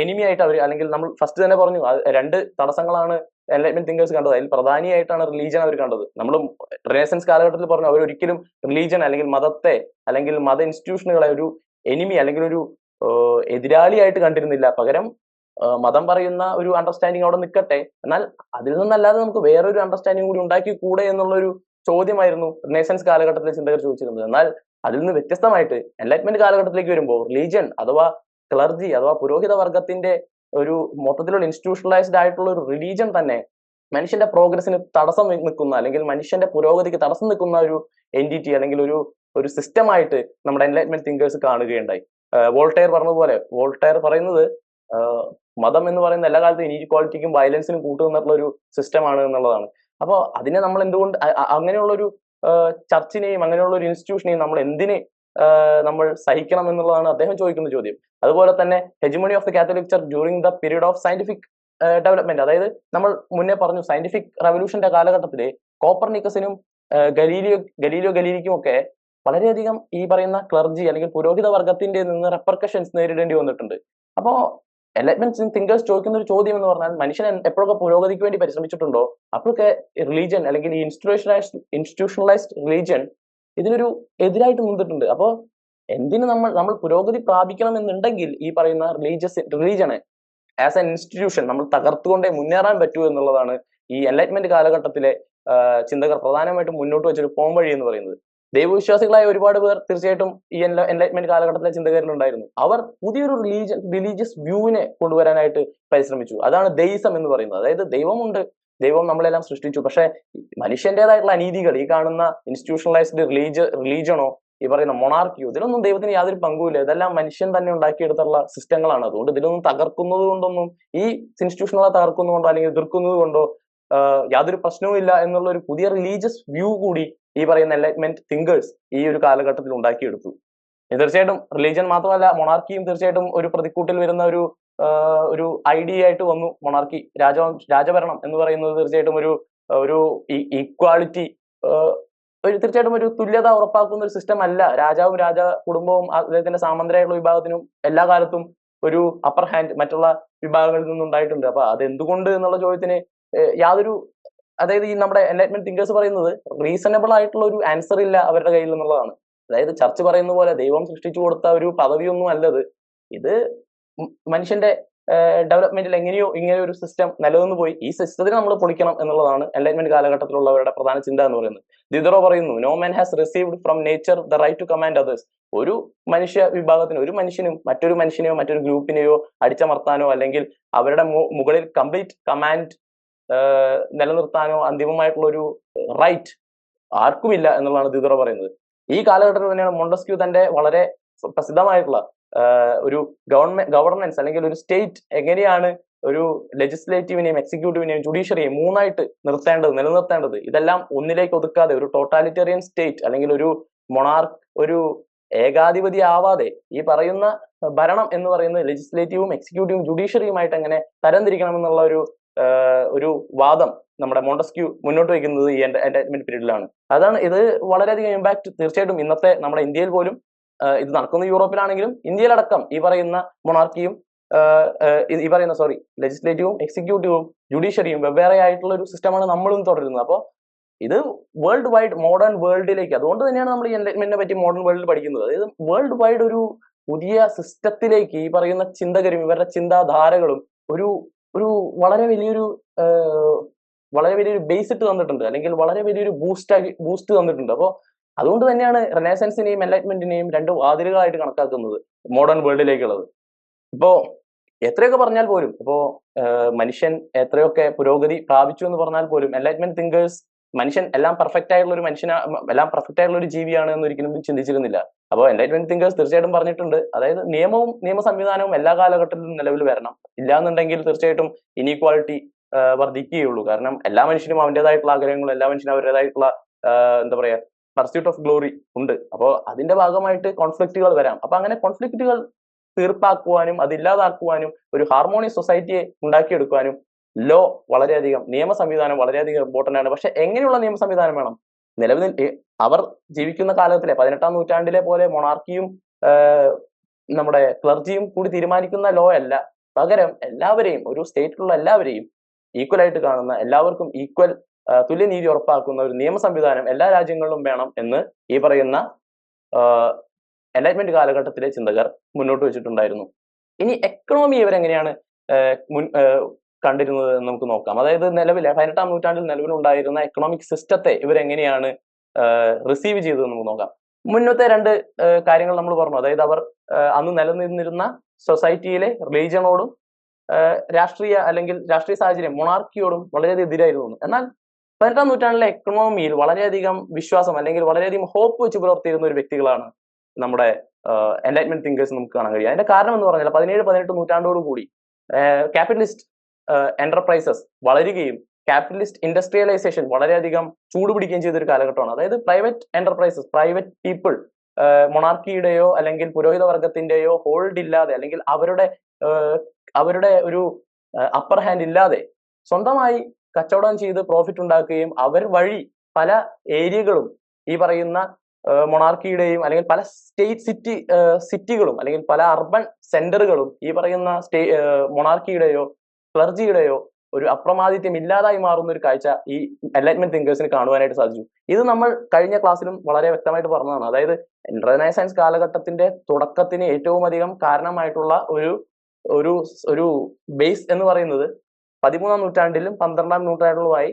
എനിമി ആയിട്ട് അവർ അല്ലെങ്കിൽ നമ്മൾ ഫസ്റ്റ് തന്നെ പറഞ്ഞു രണ്ട് തടസ്സങ്ങളാണ് എൻലൈറ്റ്മെന്റ് തിങ്കേഴ്സ് കണ്ടത്. അതിൽ പ്രധാനിയായിട്ടാണ് റിലീജിയൻ അവർ കണ്ടത്. നമ്മൾ റിനേസൻസ് കാലഘട്ടത്തിൽ പറഞ്ഞു അവർ ഒരിക്കലും റിലീജിയൻ അല്ലെങ്കിൽ മതത്തെ അല്ലെങ്കിൽ മത ഇൻസ്റ്റിറ്റ്യൂഷനുകളെ ഒരു എനിമി അല്ലെങ്കിൽ ഒരു എതിരാളിയായിട്ട് കണ്ടിരുന്നില്ല. പകരം മതം പറയുന്ന ഒരു അണ്ടർസ്റ്റാൻഡിങ് അവിടെ നിൽക്കട്ടെ എന്നാൽ അതിൽ നിന്നല്ലാതെ നമുക്ക് വേറൊരു അണ്ടർസ്റ്റാൻഡിങ് കൂടി ഉണ്ടാക്കി കൂടെ എന്നുള്ളൊരു ചോദ്യമായിരുന്നു റിനേസൻസ് കാലഘട്ടത്തിലെ ചിന്തകർ ചോദിച്ചിരുന്നത്. എന്നാൽ അതിൽ നിന്ന് വ്യത്യസ്തമായിട്ട് എൻലൈറ്റ്മെന്റ് കാലഘട്ടത്തിലേക്ക് വരുമ്പോൾ റിലീജിയൻ അഥവാ ക്ലർജി അഥവാ പുരോഹിത വർഗത്തിന്റെ ഒരു മൊത്തത്തിലുള്ള ഇൻസ്റ്റിറ്റ്യൂഷണലൈസ്ഡ് ആയിട്ടുള്ള ഒരു റിലീജിയൻ തന്നെ മനുഷ്യന്റെ പ്രോഗ്രസിന് തടസ്സം നിൽക്കുന്ന അല്ലെങ്കിൽ മനുഷ്യന്റെ പുരോഗതിക്ക് തടസ്സം നിൽക്കുന്ന ഒരു എന്റിറ്റി അല്ലെങ്കിൽ ഒരു ഒരു സിസ്റ്റമായിട്ട് നമ്മുടെ എൻലൈറ്റ്മെന്റ് തിങ്കേഴ്സ് കാണുകയുണ്ടായി. വോൾട്ടയർ പറഞ്ഞതുപോലെ വോൾട്ടയർ പറയുന്നത് മതം എന്ന് പറയുന്ന എല്ലാ കാലത്തും ഇനീക്വാളിറ്റിക്കും വയലൻസിനും കൂട്ടുനിന്നിട്ടുള്ള ഒരു സിസ്റ്റമാണ് എന്നുള്ളതാണ്. അപ്പോൾ അതിനെ നമ്മൾ എന്തുകൊണ്ട് അങ്ങനെയുള്ള ഒരു ചർച്ചിനെയും അങ്ങനെയുള്ള ഒരു ഇൻസ്റ്റിറ്റ്യൂഷനെയും നമ്മൾ എന്തിനെ നമ്മൾ സഹിക്കണം എന്നുള്ളതാണ് അദ്ദേഹം ചോദിക്കുന്ന ചോദ്യം. അതുപോലെ തന്നെ hegemony of the Catholic church during the period of scientific development അതായത് നമ്മൾ മുന്നേ പറഞ്ഞു സയന്റിഫിക് റവല്യൂഷന്റെ കാലഘട്ടത്തിലെ കോപ്പർനിക്കസിനും ഗലീലിയോ ഗലീലിയോ ഗലീലിക്കും ഒക്കെ വളരെയധികം ഈ പറയുന്ന ക്ലർജി അല്ലെങ്കിൽ പുരോഹിത വർഗത്തിന്റെ നിന്ന് റെപ്പർക്കഷൻസ് നേരിടേണ്ടി വന്നിട്ടുണ്ട്. അപ്പോ എൻലൈറ്റ്മെന്റ് തിങ്കേഴ്സ് ചോദിക്കുന്ന ഒരു ചോദ്യം എന്ന് പറഞ്ഞാൽ മനുഷ്യൻ എപ്പോഴൊക്കെ പുരോഗതിക്ക് വേണ്ടി പരിശ്രമിച്ചിട്ടുണ്ടോ? അപ്പോഴൊക്കെ റിലീജിയൻ അല്ലെങ്കിൽ ഇൻസ്റ്റിറ്റ്യൂഷണലൈസ്ഡ് ഇൻസ്റ്റിറ്റ്യൂഷണലൈസ്ഡ് റിലീജിയൻ ഇതിനൊരു എതിരായിട്ട് നിന്നിട്ടുണ്ട്. അപ്പോൾ എന്തിനു നമ്മൾ നമ്മൾ പുരോഗതി പ്രാപിക്കണം എന്നുണ്ടെങ്കിൽ ഈ പറയുന്ന റിലീജിയസ് റിലീജിയനെ ആസ് എൻ ഇൻസ്റ്റിറ്റ്യൂഷൻ നമ്മൾ തകർത്തുകൊണ്ടേ മുന്നേറാൻ പറ്റൂ എന്നുള്ളതാണ് ഈ എൻലൈറ്റ്മെന്റ് കാലഘട്ടത്തിലെ ചിന്തകർ പ്രധാനമായിട്ടും മുന്നോട്ട് വെച്ചൊരു പോംവഴി എന്ന് പറയുന്നത്. ദൈവവിശ്വാസികളായ ഒരുപാട് പേർ തീർച്ചയായിട്ടും ഈ എൻലൈറ്റ്മെന്റ് കാലഘട്ടത്തിലെ ചിന്തകരിൽ ഉണ്ടായിരുന്നു അവർ പുതിയൊരു റിലീജിയൻ റിലീജിയസ് വ്യൂവിനെ കൊണ്ടുവരാനായിട്ട് പരിശ്രമിച്ചു. അതാണ് ദൈസം എന്ന് പറയുന്നത്. അതായത് ദൈവമുണ്ട്. ദൈവം നമ്മളെല്ലാം സൃഷ്ടിച്ചു. പക്ഷെ മനുഷ്യന്റേതായിട്ടുള്ള അനീതികൾ ഈ കാണുന്ന ഇൻസ്റ്റിറ്റ്യൂഷണലൈസ്ഡ് റിലീജ റിലീജണോ ഈ പറയുന്ന മൊണാർക്കിയോ ഇതിലൊന്നും ദൈവത്തിന് യാതൊരു പങ്കുമില്ല. ഇതെല്ലാം മനുഷ്യൻ തന്നെ ഉണ്ടാക്കിയെടുത്തുള്ള സിസ്റ്റങ്ങളാണ്. അതുകൊണ്ട് ഇതിലൊന്നും തകർക്കുന്നത് കൊണ്ടൊന്നും ഈ ഇൻസ്റ്റിറ്റ്യൂഷനുകളെ തകർക്കുന്നതുകൊണ്ടോ അല്ലെങ്കിൽ എതിർക്കുന്നത് കൊണ്ടോ യാതൊരു പ്രശ്നവും ഇല്ല എന്നുള്ള ഒരു പുതിയ റിലീജിയസ് വ്യൂ കൂടി ഈ പറയുന്ന എൻലൈറ്റ്മെന്റ് തിങ്കേഴ്സ് ഈ ഒരു കാലഘട്ടത്തിൽ ഉണ്ടാക്കിയെടുത്തു. തീർച്ചയായിട്ടും റിലീജിയൻ മാത്രമല്ല മൊണാർക്കിയും തീർച്ചയായിട്ടും ഒരു പ്രതിക്കൂട്ടിൽ വരുന്ന ഒരു ഒരു ഐഡിയ ആയിട്ട് വന്നു. മൊണാർക്കി രാജ രാജഭരണം എന്ന് പറയുന്നത് തീർച്ചയായിട്ടും ഒരു ഒരു ഈക്വാളിറ്റി ഒരു തീർച്ചയായിട്ടും ഒരു തുല്യത ഉറപ്പാക്കുന്ന ഒരു സിസ്റ്റം അല്ല. രാജാവും രാജ കുടുംബവും അദ്ദേഹത്തിന്റെ സാമന്തരായിട്ടുള്ള വിഭാഗത്തിനും എല്ലാ കാലത്തും ഒരു അപ്പർ ഹാൻഡ് മറ്റുള്ള വിഭാഗങ്ങളിൽ നിന്നുണ്ടായിട്ടുണ്ട്. അപ്പൊ അത് എന്തുകൊണ്ട് എന്നുള്ള ചോദ്യത്തിന് യാതൊരു അതായത് ഈ നമ്മുടെ എൻലൈറ്റ്മെന്റ് തിങ്കേഴ്സ് പറയുന്നത് റീസണബിൾ ആയിട്ടുള്ള ഒരു ആൻസർ ഇല്ല അവരുടെ കയ്യിൽ എന്നുള്ളതാണ്. അതായത് ചർച്ച് പറയുന്ന പോലെ ദൈവം സൃഷ്ടിച്ചു കൊടുത്ത ഒരു പദവിയൊന്നും അല്ലത്. ഇത് മനുഷ്യന്റെ ഡെവലപ്മെന്റിൽ എങ്ങനെയോ ഇങ്ങനെ ഒരു സിസ്റ്റം നിലനിന്ന് പോയി. ഈ സിസ്റ്റത്തിനെ നമ്മൾ പൊളിക്കണം എന്നുള്ളതാണ് എൻലൈറ്റ്മെന്റ് കാലഘട്ടത്തിലുള്ളവരുടെ പ്രധാന ചിന്ത എന്ന് പറയുന്നത്. ദിദറോ പറയുന്നു no man has received from nature the right to command others ഒരു മനുഷ്യ വിഭാഗത്തിന് ഒരു മനുഷ്യനും മറ്റൊരു മനുഷ്യനെയോ മറ്റൊരു ഗ്രൂപ്പിനെയോ അടിച്ചമർത്താനോ അല്ലെങ്കിൽ അവരുടെ മുകളിൽ കംപ്ലീറ്റ് കമാൻഡ് നിലനിർത്താനോ അന്തിമമായിട്ടുള്ള ഒരു റൈറ്റ് ആർക്കുമില്ല എന്നുള്ളതാണ് ദിദറോ പറയുന്നത്. ഈ കാലഘട്ടത്തിൽ തന്നെയാണ് മൊണ്ടസ്ക്യൂ തന്റെ വളരെ പ്രസിദ്ധമായിട്ടുള്ള ഒരു ഗവൺമെന്റ് ഗവർണൻസ് അല്ലെങ്കിൽ ഒരു സ്റ്റേറ്റ് എങ്ങനെയാണ് ഒരു ലെജിസ്ലേറ്റീവിനെയും എക്സിക്യൂട്ടീവിനെയും ജുഡീഷ്യറിയെയും മൂന്നായിട്ട് നിർത്തേണ്ടത് നിലനിർത്തേണ്ടത്. ഇതെല്ലാം ഒന്നിലേക്ക് ഒതുക്കാതെ ഒരു ടോട്ടാലിറ്റേറിയൻ സ്റ്റേറ്റ് അല്ലെങ്കിൽ ഒരു മൊണാർക്ക് ഒരു ഏകാധിപതി ആവാതെ ഈ പറയുന്ന ഭരണം എന്ന് പറയുന്നത് ലെജിസ്ലേറ്റീവും എക്സിക്യൂട്ടീവും ജുഡീഷ്യറിയുമായിട്ട് എങ്ങനെ തരംതിരിക്കണം എന്നുള്ള ഒരു ഒരു വാദം നമ്മുടെ മോണ്ടസ്ക്യൂ മുന്നോട്ട് വയ്ക്കുന്നത് ഈ എന്റർടൈൻമെന്റ് പീരീഡിലാണ് അതാണ് ഇത് വളരെയധികം ഇമ്പാക്ട് തീർച്ചയായിട്ടും ഇന്നത്തെ നമ്മുടെ ഇന്ത്യയിൽ പോലും ഇത് നടക്കുന്ന യൂറോപ്പിലാണെങ്കിലും ഇന്ത്യയിലടക്കം ഈ പറയുന്ന മൊണാർക്കിയും ഈ പറയുന്ന സോറി ലെജിസ്ലേറ്റീവും എക്സിക്യൂട്ടീവും ജുഡീഷ്യറിയും വെവ്വേറെ ആയിട്ടുള്ള ഒരു സിസ്റ്റമാണ് നമ്മളും തുടരുന്നത്. അപ്പോൾ ഇത് വേൾഡ് വൈഡ് മോഡേൺ വേൾഡിലേക്ക് അതുകൊണ്ട് തന്നെയാണ് നമ്മൾ ഈ എൻലൈറ്റ്മെന്റിനെ പറ്റി മോഡേൺ വേൾഡിൽ പഠിക്കുന്നത്. അതായത് വേൾഡ് വൈഡ് ഒരു പുതിയ സിസ്റ്റത്തിലേക്ക് ഈ പറയുന്ന ചിന്തകരും ഇവരുടെ ചിന്താധാരകളും ഒരു ഒരു വളരെ വലിയൊരു വളരെ വലിയൊരു ബേസ് ഇട്ട് തന്നിട്ടുണ്ട്. അല്ലെങ്കിൽ വളരെ വലിയൊരു ബൂസ്റ്റ് ആക്കി ബൂസ്റ്റ് തന്നിട്ടുണ്ട്. അപ്പോൾ അതുകൊണ്ട് തന്നെയാണ് റെനേസൻസിനെയും എൻലൈറ്റ്മെന്റിനെയും രണ്ട് വാതിലുകളായിട്ട് കണക്കാക്കുന്നത് മോഡേൺ വേൾഡിലേക്കുള്ളത് ഇപ്പോ എത്രയൊക്കെ പറഞ്ഞാൽ പോലും ഇപ്പോ മനുഷ്യൻ എത്രയൊക്കെ പുരോഗതി പ്രാപിച്ചു എന്ന് പറഞ്ഞാൽ പോലും എൻലൈറ്റ്മെന്റ് തിങ്കേഴ്സ് മനുഷ്യൻ എല്ലാം പെർഫെക്റ്റ് ആയിട്ടുള്ള ഒരു മനുഷ്യനാ എല്ലാം പെർഫെക്റ്റ് ആയിട്ടുള്ള ഒരു ജീവിയാണ് എന്ന് ഒരിക്കലും ചിന്തിച്ചിരുന്നില്ല. അപ്പോൾ എൻലൈറ്റ്മെന്റ് തിങ്കേഴ്സ് തീർച്ചയായിട്ടും പറഞ്ഞിട്ടുണ്ട്. അതായത് നിയമവും നിയമ സംവിധാനവും എല്ലാ കാലഘട്ടത്തിലും നിലവിൽ വരണം. ഇല്ലാന്നുണ്ടെങ്കിൽ തീർച്ചയായിട്ടും ഇനീക്വാളിറ്റി വർദ്ധിക്കുകയുള്ളൂ. കാരണം എല്ലാ മനുഷ്യനും അവന്റെതായിട്ടുള്ള ആഗ്രഹങ്ങളും എല്ലാ മനുഷ്യനും അവരുടേതായിട്ടുള്ള എന്താ പറയാ പർസ്യൂട്ട് ഓഫ് ഗ്ലോറി ഉണ്ട്. അപ്പോൾ അതിന്റെ ഭാഗമായിട്ട് കോൺഫ്ലിക്റ്റുകൾ വരാം. അപ്പൊ അങ്ങനെ കോൺഫ്ലിക്റ്റുകൾ തീർപ്പാക്കുവാനും അതില്ലാതാക്കുവാനും ഒരു ഹാർമോണിയസ് സൊസൈറ്റിയെ ഉണ്ടാക്കിയെടുക്കുവാനും ലോ വളരെയധികം നിയമ സംവിധാനം വളരെയധികം ഇമ്പോർട്ടന്റ് ആണ്. പക്ഷെ എങ്ങനെയുള്ള നിയമ സംവിധാനം വേണം? നിലവിൽ അവർ ജീവിക്കുന്ന കാലത്തിലെ പതിനെട്ടാം നൂറ്റാണ്ടിലെ പോലെ മൊണാർക്കിയും നമ്മുടെ ക്ലർജിയും കൂടി തീരുമാനിക്കുന്ന ലോ അല്ല. പകരം എല്ലാവരെയും ഒരു സ്റ്റേറ്റിലുള്ള എല്ലാവരെയും ഈക്വൽ ആയിട്ട് കാണുന്ന എല്ലാവർക്കും ഈക്വൽ തുല്യനീതി ഉറപ്പാക്കുന്ന ഒരു നിയമ സംവിധാനം എല്ലാ രാജ്യങ്ങളിലും വേണം എന്ന് ഈ പറയുന്ന എൻലൈറ്റ്മെന്റ് കാലഘട്ടത്തിലെ ചിന്തകർ മുന്നോട്ട് വെച്ചിട്ടുണ്ടായിരുന്നു. ഇനി എക്കണോമി ഇവരെങ്ങനെയാണ് കണ്ടിരുന്നത് നമുക്ക് നോക്കാം. അതായത് നിലവിലെ പതിനെട്ടാം നൂറ്റാണ്ടിൽ നിലവിലുണ്ടായിരുന്ന എക്കണോമിക് സിസ്റ്റത്തെ ഇവരെങ്ങനെയാണ് റിസീവ് ചെയ്തത് നമുക്ക് നോക്കാം. മുന്നത്തെ രണ്ട് കാര്യങ്ങൾ നമ്മൾ പറഞ്ഞു. അതായത് അവർ അന്ന് നിലനിന്നിരുന്ന സൊസൈറ്റിയിലെ റിലീജിയനോടും രാഷ്ട്രീയ അല്ലെങ്കിൽ രാഷ്ട്രീയ സാഹചര്യം മൊണാർക്കിയോടും വളരെയധികം എതിരായിരുന്നു എന്ന്. എന്നാൽ പതിനെട്ടാം നൂറ്റാണ്ടിലെ എക്കണോമിയിൽ വളരെയധികം വിശ്വാസം അല്ലെങ്കിൽ വളരെയധികം ഹോപ്പ് വെച്ച് പുലർത്തിയിരുന്ന ഒരു വ്യക്തികളാണ് നമ്മുടെ എൻലൈറ്റ്മെന്റ് തിങ്കേഴ്സ് നമുക്ക് കാണാൻ കഴിയും അതിന്റെ കാരണം എന്ന് പറഞ്ഞാൽ പതിനേഴ് പതിനെട്ട് നൂറ്റാണ്ടോട് കൂടി ക്യാപിറ്റലിസ്റ്റ് എന്റർപ്രൈസസ് വളരുകയും ക്യാപിറ്റലിസ്റ്റ് ഇൻഡസ്ട്രിയലൈസേഷൻ വളരെയധികം ചൂടുപിടിക്കുകയും ചെയ്തൊരു കാലഘട്ടമാണ്. അതായത് പ്രൈവറ്റ് എന്റർപ്രൈസസ് പ്രൈവറ്റ് പീപ്പിൾ മൊണാർക്കിയുടെയോ അല്ലെങ്കിൽ പുരോഹിത വർഗത്തിന്റെയോ ഹോൾഡ് ഇല്ലാതെ അല്ലെങ്കിൽ അവരുടെ അവരുടെ ഒരു അപ്പർ ഹാൻഡ് ഇല്ലാതെ സ്വന്തമായി കച്ചവടം ചെയ്ത് പ്രോഫിറ്റ് ഉണ്ടാക്കുകയും അവർ വഴി പല ഏരിയകളും ഈ പറയുന്ന മൊണാർക്കിയുടെയും അല്ലെങ്കിൽ പല സ്റ്റേറ്റ് സിറ്റി സിറ്റികളും അല്ലെങ്കിൽ പല അർബൻ സെന്ററുകളും ഈ പറയുന്ന സ്റ്റേ മൊണാർക്കിയുടെയോ ക്ലർജിയുടെയോ ഒരു അപ്രമാദിത്യം ഇല്ലാതായി മാറുന്ന ഒരു കാഴ്ച ഈ അലൈൻമെന്റ് തിങ്കേഴ്സിന് കാണുവാനായിട്ട് സാധിച്ചു. ഇത് നമ്മൾ കഴിഞ്ഞ ക്ലാസ്സിലും വളരെ വ്യക്തമായിട്ട് പറഞ്ഞതാണ്. അതായത് റെനൈസൻസ് കാലഘട്ടത്തിന്റെ തുടക്കത്തിന് ഏറ്റവും അധികം കാരണമായിട്ടുള്ള ഒരു ഒരു ഒരു ബേസ് എന്ന് പറയുന്നത് പതിമൂന്നാം നൂറ്റാണ്ടിലും പന്ത്രണ്ടാം നൂറ്റാണ്ടിലുമായി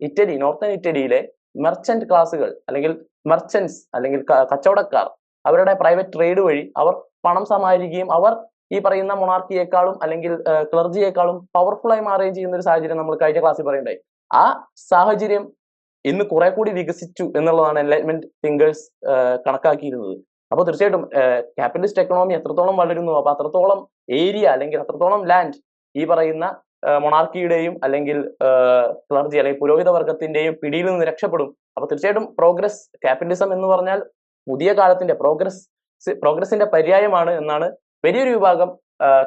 ഇറ്റലി നോർത്തേൺ ഇറ്റലിയിലെ മെർച്ചന്റ് ക്ലാസുകൾ അല്ലെങ്കിൽ മെർച്ചൻസ് അല്ലെങ്കിൽ കച്ചവടക്കാർ അവരുടെ പ്രൈവറ്റ് ട്രേഡ് വഴി അവർ പണം സമാഹരിക്കുകയും അവർ ഈ പറയുന്ന മൊണാർക്കിയേക്കാളും അല്ലെങ്കിൽ ക്ലർജിയേക്കാളും പവർഫുൾ ആയി മാറുകയും ചെയ്യുന്ന ഒരു സാഹചര്യം നമ്മൾ കഴിഞ്ഞ ക്ലാസ്സിൽ പറയണ്ടായി ആ സാഹചര്യം ഇന്ന് കുറെ കൂടി വികസിച്ചു എന്നുള്ളതാണ് എൻലൈറ്റ്മെന്റ് തിങ്കേഴ്സ് കണക്കാക്കിയിരുന്നത്. അപ്പോൾ തീർച്ചയായിട്ടും ക്യാപിറ്റലിസ്റ്റ് എക്കണോമി എത്രത്തോളം വളരുന്നു അപ്പൊ അത്രത്തോളം ഏരിയ അല്ലെങ്കിൽ അത്രത്തോളം ലാൻഡ് ഈ പറയുന്ന മൊണാർക്കിയുടെയും അല്ലെങ്കിൽ ക്ലർജി അല്ലെങ്കിൽ പുരോഹിത വർഗത്തിന്റെയും പിടിയിൽ നിന്ന് രക്ഷപ്പെടും. അപ്പൊ തീർച്ചയായിട്ടും പ്രോഗ്രസ് ക്യാപിറ്റലിസം എന്ന് പറഞ്ഞാൽ പുതിയ കാലത്തിന്റെ പ്രോഗ്രസ് പ്രോഗ്രസിന്റെ പര്യായമാണ് എന്നാണ് വലിയൊരു വിഭാഗം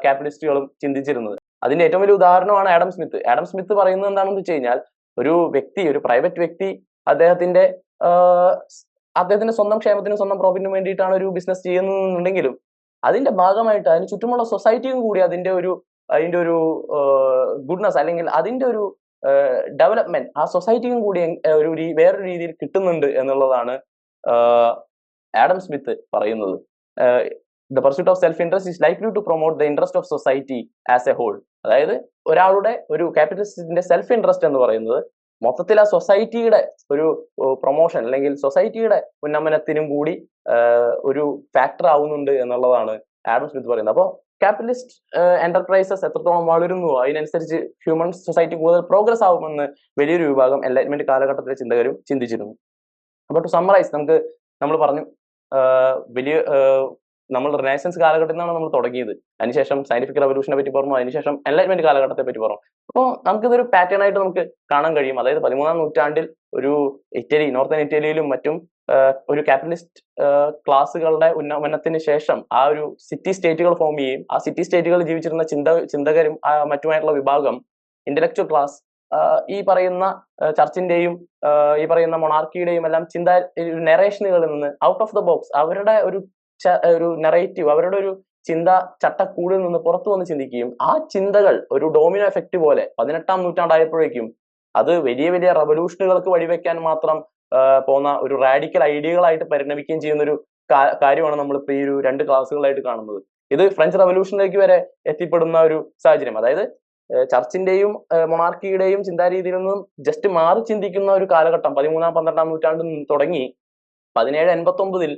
ക്യാപിറ്റലിസ്റ്റുകളും ചിന്തിച്ചിരുന്നത്. അതിന്റെ ഏറ്റവും വലിയ ഉദാഹരണമാണ് ആഡം സ്മിത്ത്. ആഡം സ്മിത്ത് പറയുന്നത് എന്താണെന്ന് വെച്ച് കഴിഞ്ഞാൽ ഒരു വ്യക്തി ഒരു പ്രൈവറ്റ് വ്യക്തി അദ്ദേഹത്തിന്റെ അദ്ദേഹത്തിന്റെ സ്വന്തം ക്ഷേമത്തിനും സ്വന്തം പ്രോഫിറ്റിനും വേണ്ടിയിട്ടാണ് ഒരു ബിസിനസ് ചെയ്യുന്നതെന്നുണ്ടെങ്കിലും അതിന്റെ ഭാഗമായിട്ട് അതിന് ചുറ്റുമുള്ള സൊസൈറ്റിയും കൂടി അതിന്റെ ഒരു അതിന്റെ ഒരു ഗുഡ്നസ് അല്ലെങ്കിൽ അതിന്റെ ഒരു ഡെവലപ്മെന്റ് ആ സൊസൈറ്റിയും കൂടി ഒരു വേറൊരു രീതിയിൽ കിട്ടുന്നുണ്ട് എന്നുള്ളതാണ് ആഡം സ്മിത്ത് പറയുന്നത്. The pursuit of self interest is likely to promote the interest of society as a whole അതായത് ഒരാളുടെ ഒരു ക്യാപിറ്റലിസ്റ്റിന്റെ സെൽഫ് ഇൻട്രസ്റ്റ് എന്ന് പറയുന്നത് മൊത്തത്തിൽ ആ സൊസൈറ്റിയുടെ ഒരു പ്രൊമോഷൻ അല്ലെങ്കിൽ സൊസൈറ്റിയുടെ ഉന്നമനത്തിനും കൂടി ഒരു ഫാക്ടർ ആവുന്നുണ്ട് എന്നുള്ളതാണ് ആഡം സ്മിത്ത് പറയുന്നത്. അപ്പോൾ ക്യാപിറ്റലിസ്റ്റ് എന്റർപ്രൈസസ് എത്രത്തോളം വളരുന്നു അതിനനുസരിച്ച് ഹ്യൂമൻ സൊസൈറ്റി കൂടുതൽ പ്രോഗ്രസ് ആവുമെന്ന് വലിയൊരു വിഭാഗം എൻലൈറ്റ്മെന്റ് കാലഘട്ടത്തിലെ ചിന്തകരും ചിന്തിച്ചിരുന്നു. അപ്പോൾ ടു സമ്മറൈസ് നമുക്ക് നമ്മൾ പറഞ്ഞു വലിയ നമ്മൾ റിനൈസൻസ് കാലഘട്ടത്തിൽ നിന്നാണ് നമ്മൾ തുടങ്ങിയത്. അതിനുശേഷം സയന്റിഫിക് റവല്യൂഷനെ പറ്റി പറഞ്ഞു. അതിനുശേഷം എൻലൈറ്റ്മെന്റ് കാലഘട്ടത്തെ പറ്റി പറഞ്ഞു. അപ്പോൾ നമുക്കിതൊരു പാറ്റേൺ ആയിട്ട് നമുക്ക് കാണാൻ കഴിയും. അതായത് പതിമൂന്നാം നൂറ്റാണ്ടിൽ ഒരു ഇറ്റലി നോർത്തേൺ ഇറ്റലിയിലും മറ്റും ഒരു ക്യാപിറ്റലിസ്റ്റ് ക്ലാസ്സുകളുടെ ഉന്നമനത്തിന് ശേഷം ആ ഒരു സിറ്റി സ്റ്റേറ്റുകൾ ഫോം ചെയ്യുകയും ആ സിറ്റി സ്റ്റേറ്റുകളിൽ ജീവിച്ചിരുന്ന ചിന്ത ചിന്തകരും മറ്റുമായിട്ടുള്ള വിഭാഗം ഇന്റലക്ച്വൽ ക്ലാസ് ഈ പറയുന്ന ചർച്ചിന്റെയും ഈ പറയുന്ന മൊണാർക്കിയുടെയും എല്ലാം ചിന്ത നെറേഷനുകളിൽ നിന്ന് ഔട്ട് ഓഫ് ദ ബോക്സ് അവരുടെ ഒരു ഒരു നെറേറ്റീവ് അവരുടെ ഒരു ചിന്ത ചട്ടക്കൂടിൽ നിന്ന് പുറത്തു വന്ന് ചിന്തിക്കുകയും ആ ചിന്തകൾ ഒരു ഡോമിനോ എഫക്റ്റ് പോലെ പതിനെട്ടാം നൂറ്റാണ്ടായപ്പോഴേക്കും അത് വലിയ വലിയ റവല്യൂഷനുകൾക്ക് വഴിവെക്കാൻ മാത്രം പോകുന്ന ഒരു റാഡിക്കൽ ഐഡിയകളായിട്ട് പരിണമിക്കുകയും ചെയ്യുന്ന ഒരു കാര്യമാണ് നമ്മൾ ഇപ്പൊ ഈ ഒരു രണ്ട് ക്ലാസ്സുകളായിട്ട് കാണുന്നത്. ഇത് ഫ്രഞ്ച് റവല്യൂഷനിലേക്ക് വരെ എത്തിപ്പെടുന്ന ഒരു സാഹചര്യം. അതായത് ചർച്ചിന്റെയും മൊണാർക്കിയുടെയും ചിന്താരീതിയിൽ നിന്നും ജസ്റ്റ് മാറി ചിന്തിക്കുന്ന ഒരു കാലഘട്ടം പതിമൂന്നാം പന്ത്രണ്ടാം നൂറ്റാണ്ടിൽ തുടങ്ങി പതിനേഴ് എൺപത്തി ഒമ്പതിൽ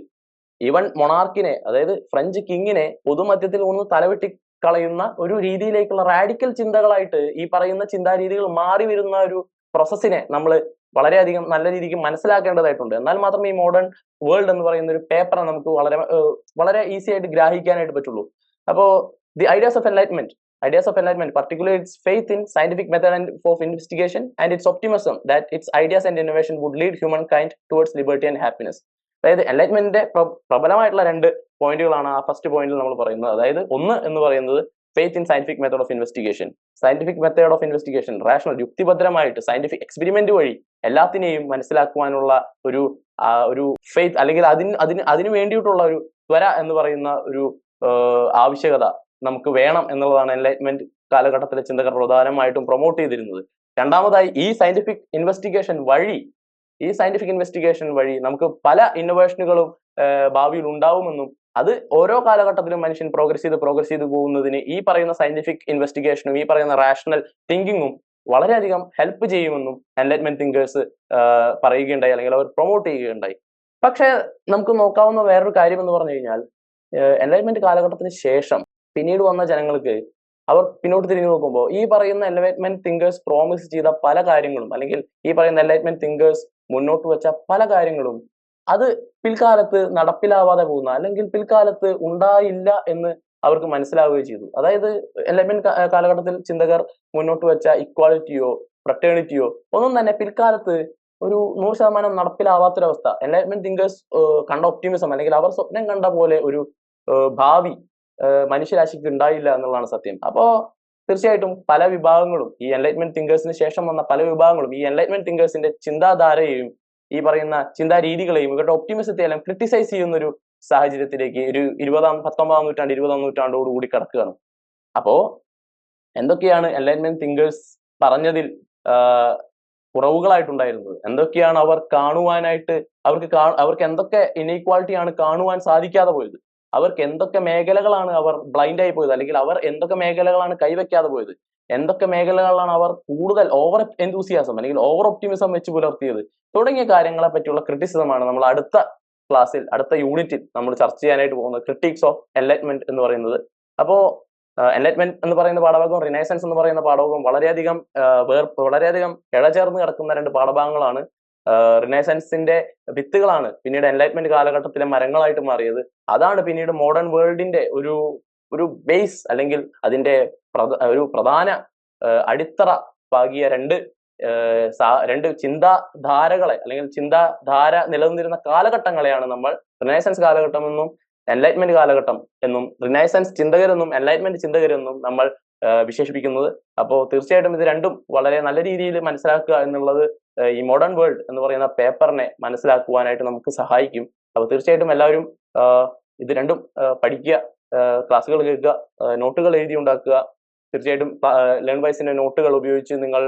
ഈവൻ മൊണാർക്കിനെ അതായത് ഫ്രഞ്ച് കിങ്ങിനെ പൊതുമധ്യത്തിൽ ഒന്ന് തലവെട്ടി കളയുന്ന ഒരു രീതിയിലേക്കുള്ള റാഡിക്കൽ ചിന്തകളായിട്ട് ഈ പറയുന്ന ചിന്താരീതികൾ മാറി വരുന്ന ഒരു പ്രോസസ്സിനെ നമ്മൾ വളരെയധികം നല്ല രീതിക്ക് മനസ്സിലാക്കേണ്ടതായിട്ടുണ്ട് എന്നാൽ മാത്രമേ ഈ മോഡേൺ വേൾഡ് എന്ന് പറയുന്ന ഒരു പേപ്പറെ നമുക്ക് വളരെ വളരെ ഈസി ആയിട്ട് ഗ്രാഹിക്കാനായിട്ട് പറ്റുള്ളൂ അപ്പോ the ideas of enlightenment ideas of enlightenment enlightenment, it's faith in scientific method and and investigation and and its that that its and and would lead human kind towards liberty and happiness. അതായത് എൻലൈറ്റ്മെന്റിന്റെ പ്രബലമായിട്ടുള്ള രണ്ട് പോയിന്റുകളാണ് ആ first പോയിന്റിൽ നമ്മൾ പറയുന്നത്. അതായത് ഒന്ന് എന്ന് പറയുന്നത് faith in scientific method of investigation scientific method of investigation rational യുക്തിഭദ്രമായിട്ട് scientific experiment വഴി എല്ലാത്തിനെയും മനസ്സിലാക്കുവാനുള്ള ഒരു ഒരു ഫെയ്ത്ത് അല്ലെങ്കിൽ അതിന് അതിന് അതിന് വേണ്ടിയിട്ടുള്ള ഒരു ത്വര എന്ന് പറയുന്ന ഒരു ആവശ്യകത നമുക്ക് വേണം എന്നുള്ളതാണ് എൻലൈറ്റ്മെന്റ് കാലഘട്ടത്തിലെ ചിന്തകർ പ്രധാനമായിട്ടും പ്രൊമോട്ട് ചെയ്തിരുന്നത്. രണ്ടാമതായി ഈ സയന്റിഫിക് ഇൻവെസ്റ്റിഗേഷൻ വഴി ഈ സയന്റിഫിക് ഇൻവെസ്റ്റിഗേഷൻ വഴി നമുക്ക് പല ഇന്നോവേഷനുകളും ഭാവിയിൽ ഉണ്ടാവുമെന്നും അത് ഓരോ കാലഘട്ടത്തിലും മനുഷ്യൻ പ്രോഗ്രസ് ചെയ്ത് പ്രോഗ്രസ് ചെയ്ത് പോകുന്നതിന് ഈ പറയുന്ന സയന്റിഫിക് ഇൻവെസ്റ്റിഗേഷനും ഈ പറയുന്ന റാഷണൽ തിങ്കിങ്ങും വളരെയധികം ഹെൽപ്പ് ചെയ്യുമെന്നും എൻലൈറ്റ്മെന്റ് തിങ്കേഴ്സ് പറയുകയുണ്ടായി അല്ലെങ്കിൽ അവർ പ്രൊമോട്ട് ചെയ്യുകയുണ്ടായി. പക്ഷേ നമുക്ക് നോക്കാവുന്ന വേറൊരു കാര്യം എന്ന് പറഞ്ഞു കഴിഞ്ഞാൽ എൻലൈറ്റ്മെന്റ് കാലഘട്ടത്തിന് ശേഷം പിന്നീട് വന്ന ജനങ്ങൾക്ക് അവർ പിന്നോട്ട് തിരിഞ്ഞു നോക്കുമ്പോൾ ഈ പറയുന്ന എൻലൈറ്റ്മെന്റ് തിങ്കേഴ്സ് പ്രോമിസ് ചെയ്ത പല കാര്യങ്ങളും അല്ലെങ്കിൽ ഈ പറയുന്ന എൻലൈറ്റ്മെന്റ് തിങ്കേഴ്സ് മുന്നോട്ട് വെച്ച പല കാര്യങ്ങളും അത് പിൽക്കാലത്ത് നടപ്പിലാവാതെ പോകുന്ന അല്ലെങ്കിൽ പിൽക്കാലത്ത് ഉണ്ടായില്ല എന്ന് അവർക്ക് മനസ്സിലാവുകയും ചെയ്തു. അതായത് എൻലൈറ്റ്മെന്റ് കാലഘട്ടത്തിൽ ചിന്തകർ മുന്നോട്ട് വെച്ച ഇക്വാളിറ്റിയോ ഫ്രട്ടേണിറ്റിയോ ഒന്നും തന്നെ പിൽക്കാലത്ത് ഒരു നൂറ് ശതമാനം നടപ്പിലാവാത്തൊരവസ്ഥ. എൻലൈറ്റ്മെന്റ് തിങ്കേഴ്സ് കണ്ട ഒപ്റ്റിമിസം അല്ലെങ്കിൽ അവർ സ്വപ്നം കണ്ട പോലെ ഒരു ഭാവി മനുഷ്യരാശിക്ക് ഉണ്ടായില്ല എന്നുള്ളതാണ് സത്യം. അപ്പോ തീർച്ചയായിട്ടും പല വിഭാഗങ്ങളും ഈ എൻലൈറ്റ്മെന്റ് തിങ്കേഴ്സിന് ശേഷം വന്ന പല വിഭാഗങ്ങളും ഈ എൻലൈറ്റ്മെന്റ് തിങ്കേഴ്സിന്റെ ചിന്താധാരയെയും ഈ പറയുന്ന ചിന്താ രീതികളെയും ഇവരുടെ ഒപ്റ്റിമിസത്തെ എല്ലാം ക്രിട്ടിസൈസ് ചെയ്യുന്ന ഒരു സാഹചര്യത്തിലേക്ക് ഒരു ഇരുപതാം പത്തൊമ്പതാം നൂറ്റാണ്ട് ഇരുപതാം നൂറ്റാണ്ടോട് കൂടി കിടക്കുകയാണ്. അപ്പോ എന്തൊക്കെയാണ് എൻലൈറ്റ്മെന്റ് തിങ്കേഴ്സ് പറഞ്ഞതിൽ കുറവുകളായിട്ടുണ്ടായിരുന്നത്? എന്തൊക്കെയാണ് അവർ കാണുവാനായിട്ട് അവർക്ക് അവർക്ക് എന്തൊക്കെ ഇനീക്വാളിറ്റിയാണ് കാണുവാൻ സാധിക്കാതെ പോയത്? അവർക്ക് എന്തൊക്കെ മേഖലകളാണ് അവർ ബ്ലൈൻഡ് ആയി പോയത്? അല്ലെങ്കിൽ അവർ എന്തൊക്കെ മേഖലകളാണ് കൈവയ്ക്കാതെ പോയത്? എന്തൊക്കെ മേഖലകളാണ് അവർ കൂടുതൽ ഓവർ എന്തൂസിയാസം അല്ലെങ്കിൽ ഓവർ ഒപ്റ്റിമിസം വെച്ച് പുലർത്തിയത്? തുടങ്ങിയ കാര്യങ്ങളെ പറ്റിയുള്ള ക്രിറ്റിസിസമാണ് നമ്മൾ അടുത്ത ക്ലാസ്സിൽ അടുത്ത യൂണിറ്റിൽ നമ്മൾ ചർച്ച ചെയ്യാനായിട്ട് പോകുന്നത്. ക്രിട്ടിക്സ് ഓഫ് എൻലൈറ്റ്മെന്റ് എന്ന് പറയുന്നത്. അപ്പോ എൻലൈറ്റ്മെന്റ് എന്ന് പറയുന്ന പാഠഭാഗവും റിനൈസൻസ് എന്ന് പറയുന്ന പാഠഭാഗവും വളരെയധികം വേർ വളരെയധികം ഇഴചേർന്ന് കിടക്കുന്ന രണ്ട് പാഠഭാഗങ്ങളാണ് റിനൈസൻസിന്റെ വിത്തുകളാണ് പിന്നീട് എൻലൈറ്റ്മെന്റ് കാലഘട്ടത്തിലെ മരങ്ങളായിട്ട് മാറിയത്. അതാണ് പിന്നീട് മോഡേൺ വേൾഡിന്റെ ഒരു ഒരു ബേസ് അല്ലെങ്കിൽ അതിന്റെ ഒരു പ്രധാന അടിത്തറ പാകിയ രണ്ട് രണ്ട് ചിന്താധാരകളെ അല്ലെങ്കിൽ ചിന്താധാര നിലനിന്നിരുന്ന കാലഘട്ടങ്ങളെയാണ് നമ്മൾ റിനൈസൻസ് കാലഘട്ടം എന്നും എൻലൈറ്റ്മെന്റ് കാലഘട്ടം എന്നും റിനൈസൻസ് ചിന്തകരെന്നും എൻലൈറ്റ്മെന്റ് ചിന്തകരെന്നും നമ്മൾ വിശേഷിപ്പിക്കുന്നത്. അപ്പോൾ തീർച്ചയായിട്ടും ഇത് രണ്ടും വളരെ നല്ല രീതിയിൽ മനസ്സിലാക്കുക എന്നുള്ളത് ഈ മോഡേൺ വേൾഡ് എന്ന് പറയുന്ന പേപ്പറിനെ മനസ്സിലാക്കുവാനായിട്ട് നമുക്ക് സഹായിക്കും. അപ്പോൾ തീർച്ചയായിട്ടും എല്ലാവരും ഇത് രണ്ടും പഠിക്കുക ക്ലാസ്സുകൾ കേൾക്കുക നോട്ടുകൾ എഴുതി ഉണ്ടാക്കുക. തീർച്ചയായിട്ടും ലേൺ വൈസിന്റെ നോട്ടുകൾ ഉപയോഗിച്ച് നിങ്ങൾ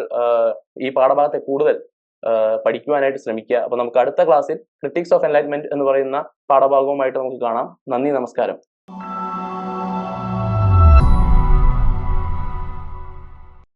ഈ പാഠഭാഗത്തെ കൂടുതൽ പഠിക്കുവാനായിട്ട് ശ്രമിക്കുക. അപ്പോൾ നമുക്ക് അടുത്ത ക്ലാസ്സിൽ ക്രിട്ടിക്സ് ഓഫ് എൻലൈറ്റ്മെന്റ് എന്ന് പറയുന്ന പാഠഭാഗവുമായിട്ട് നമുക്ക് കാണാം. നന്ദി നമസ്കാരം.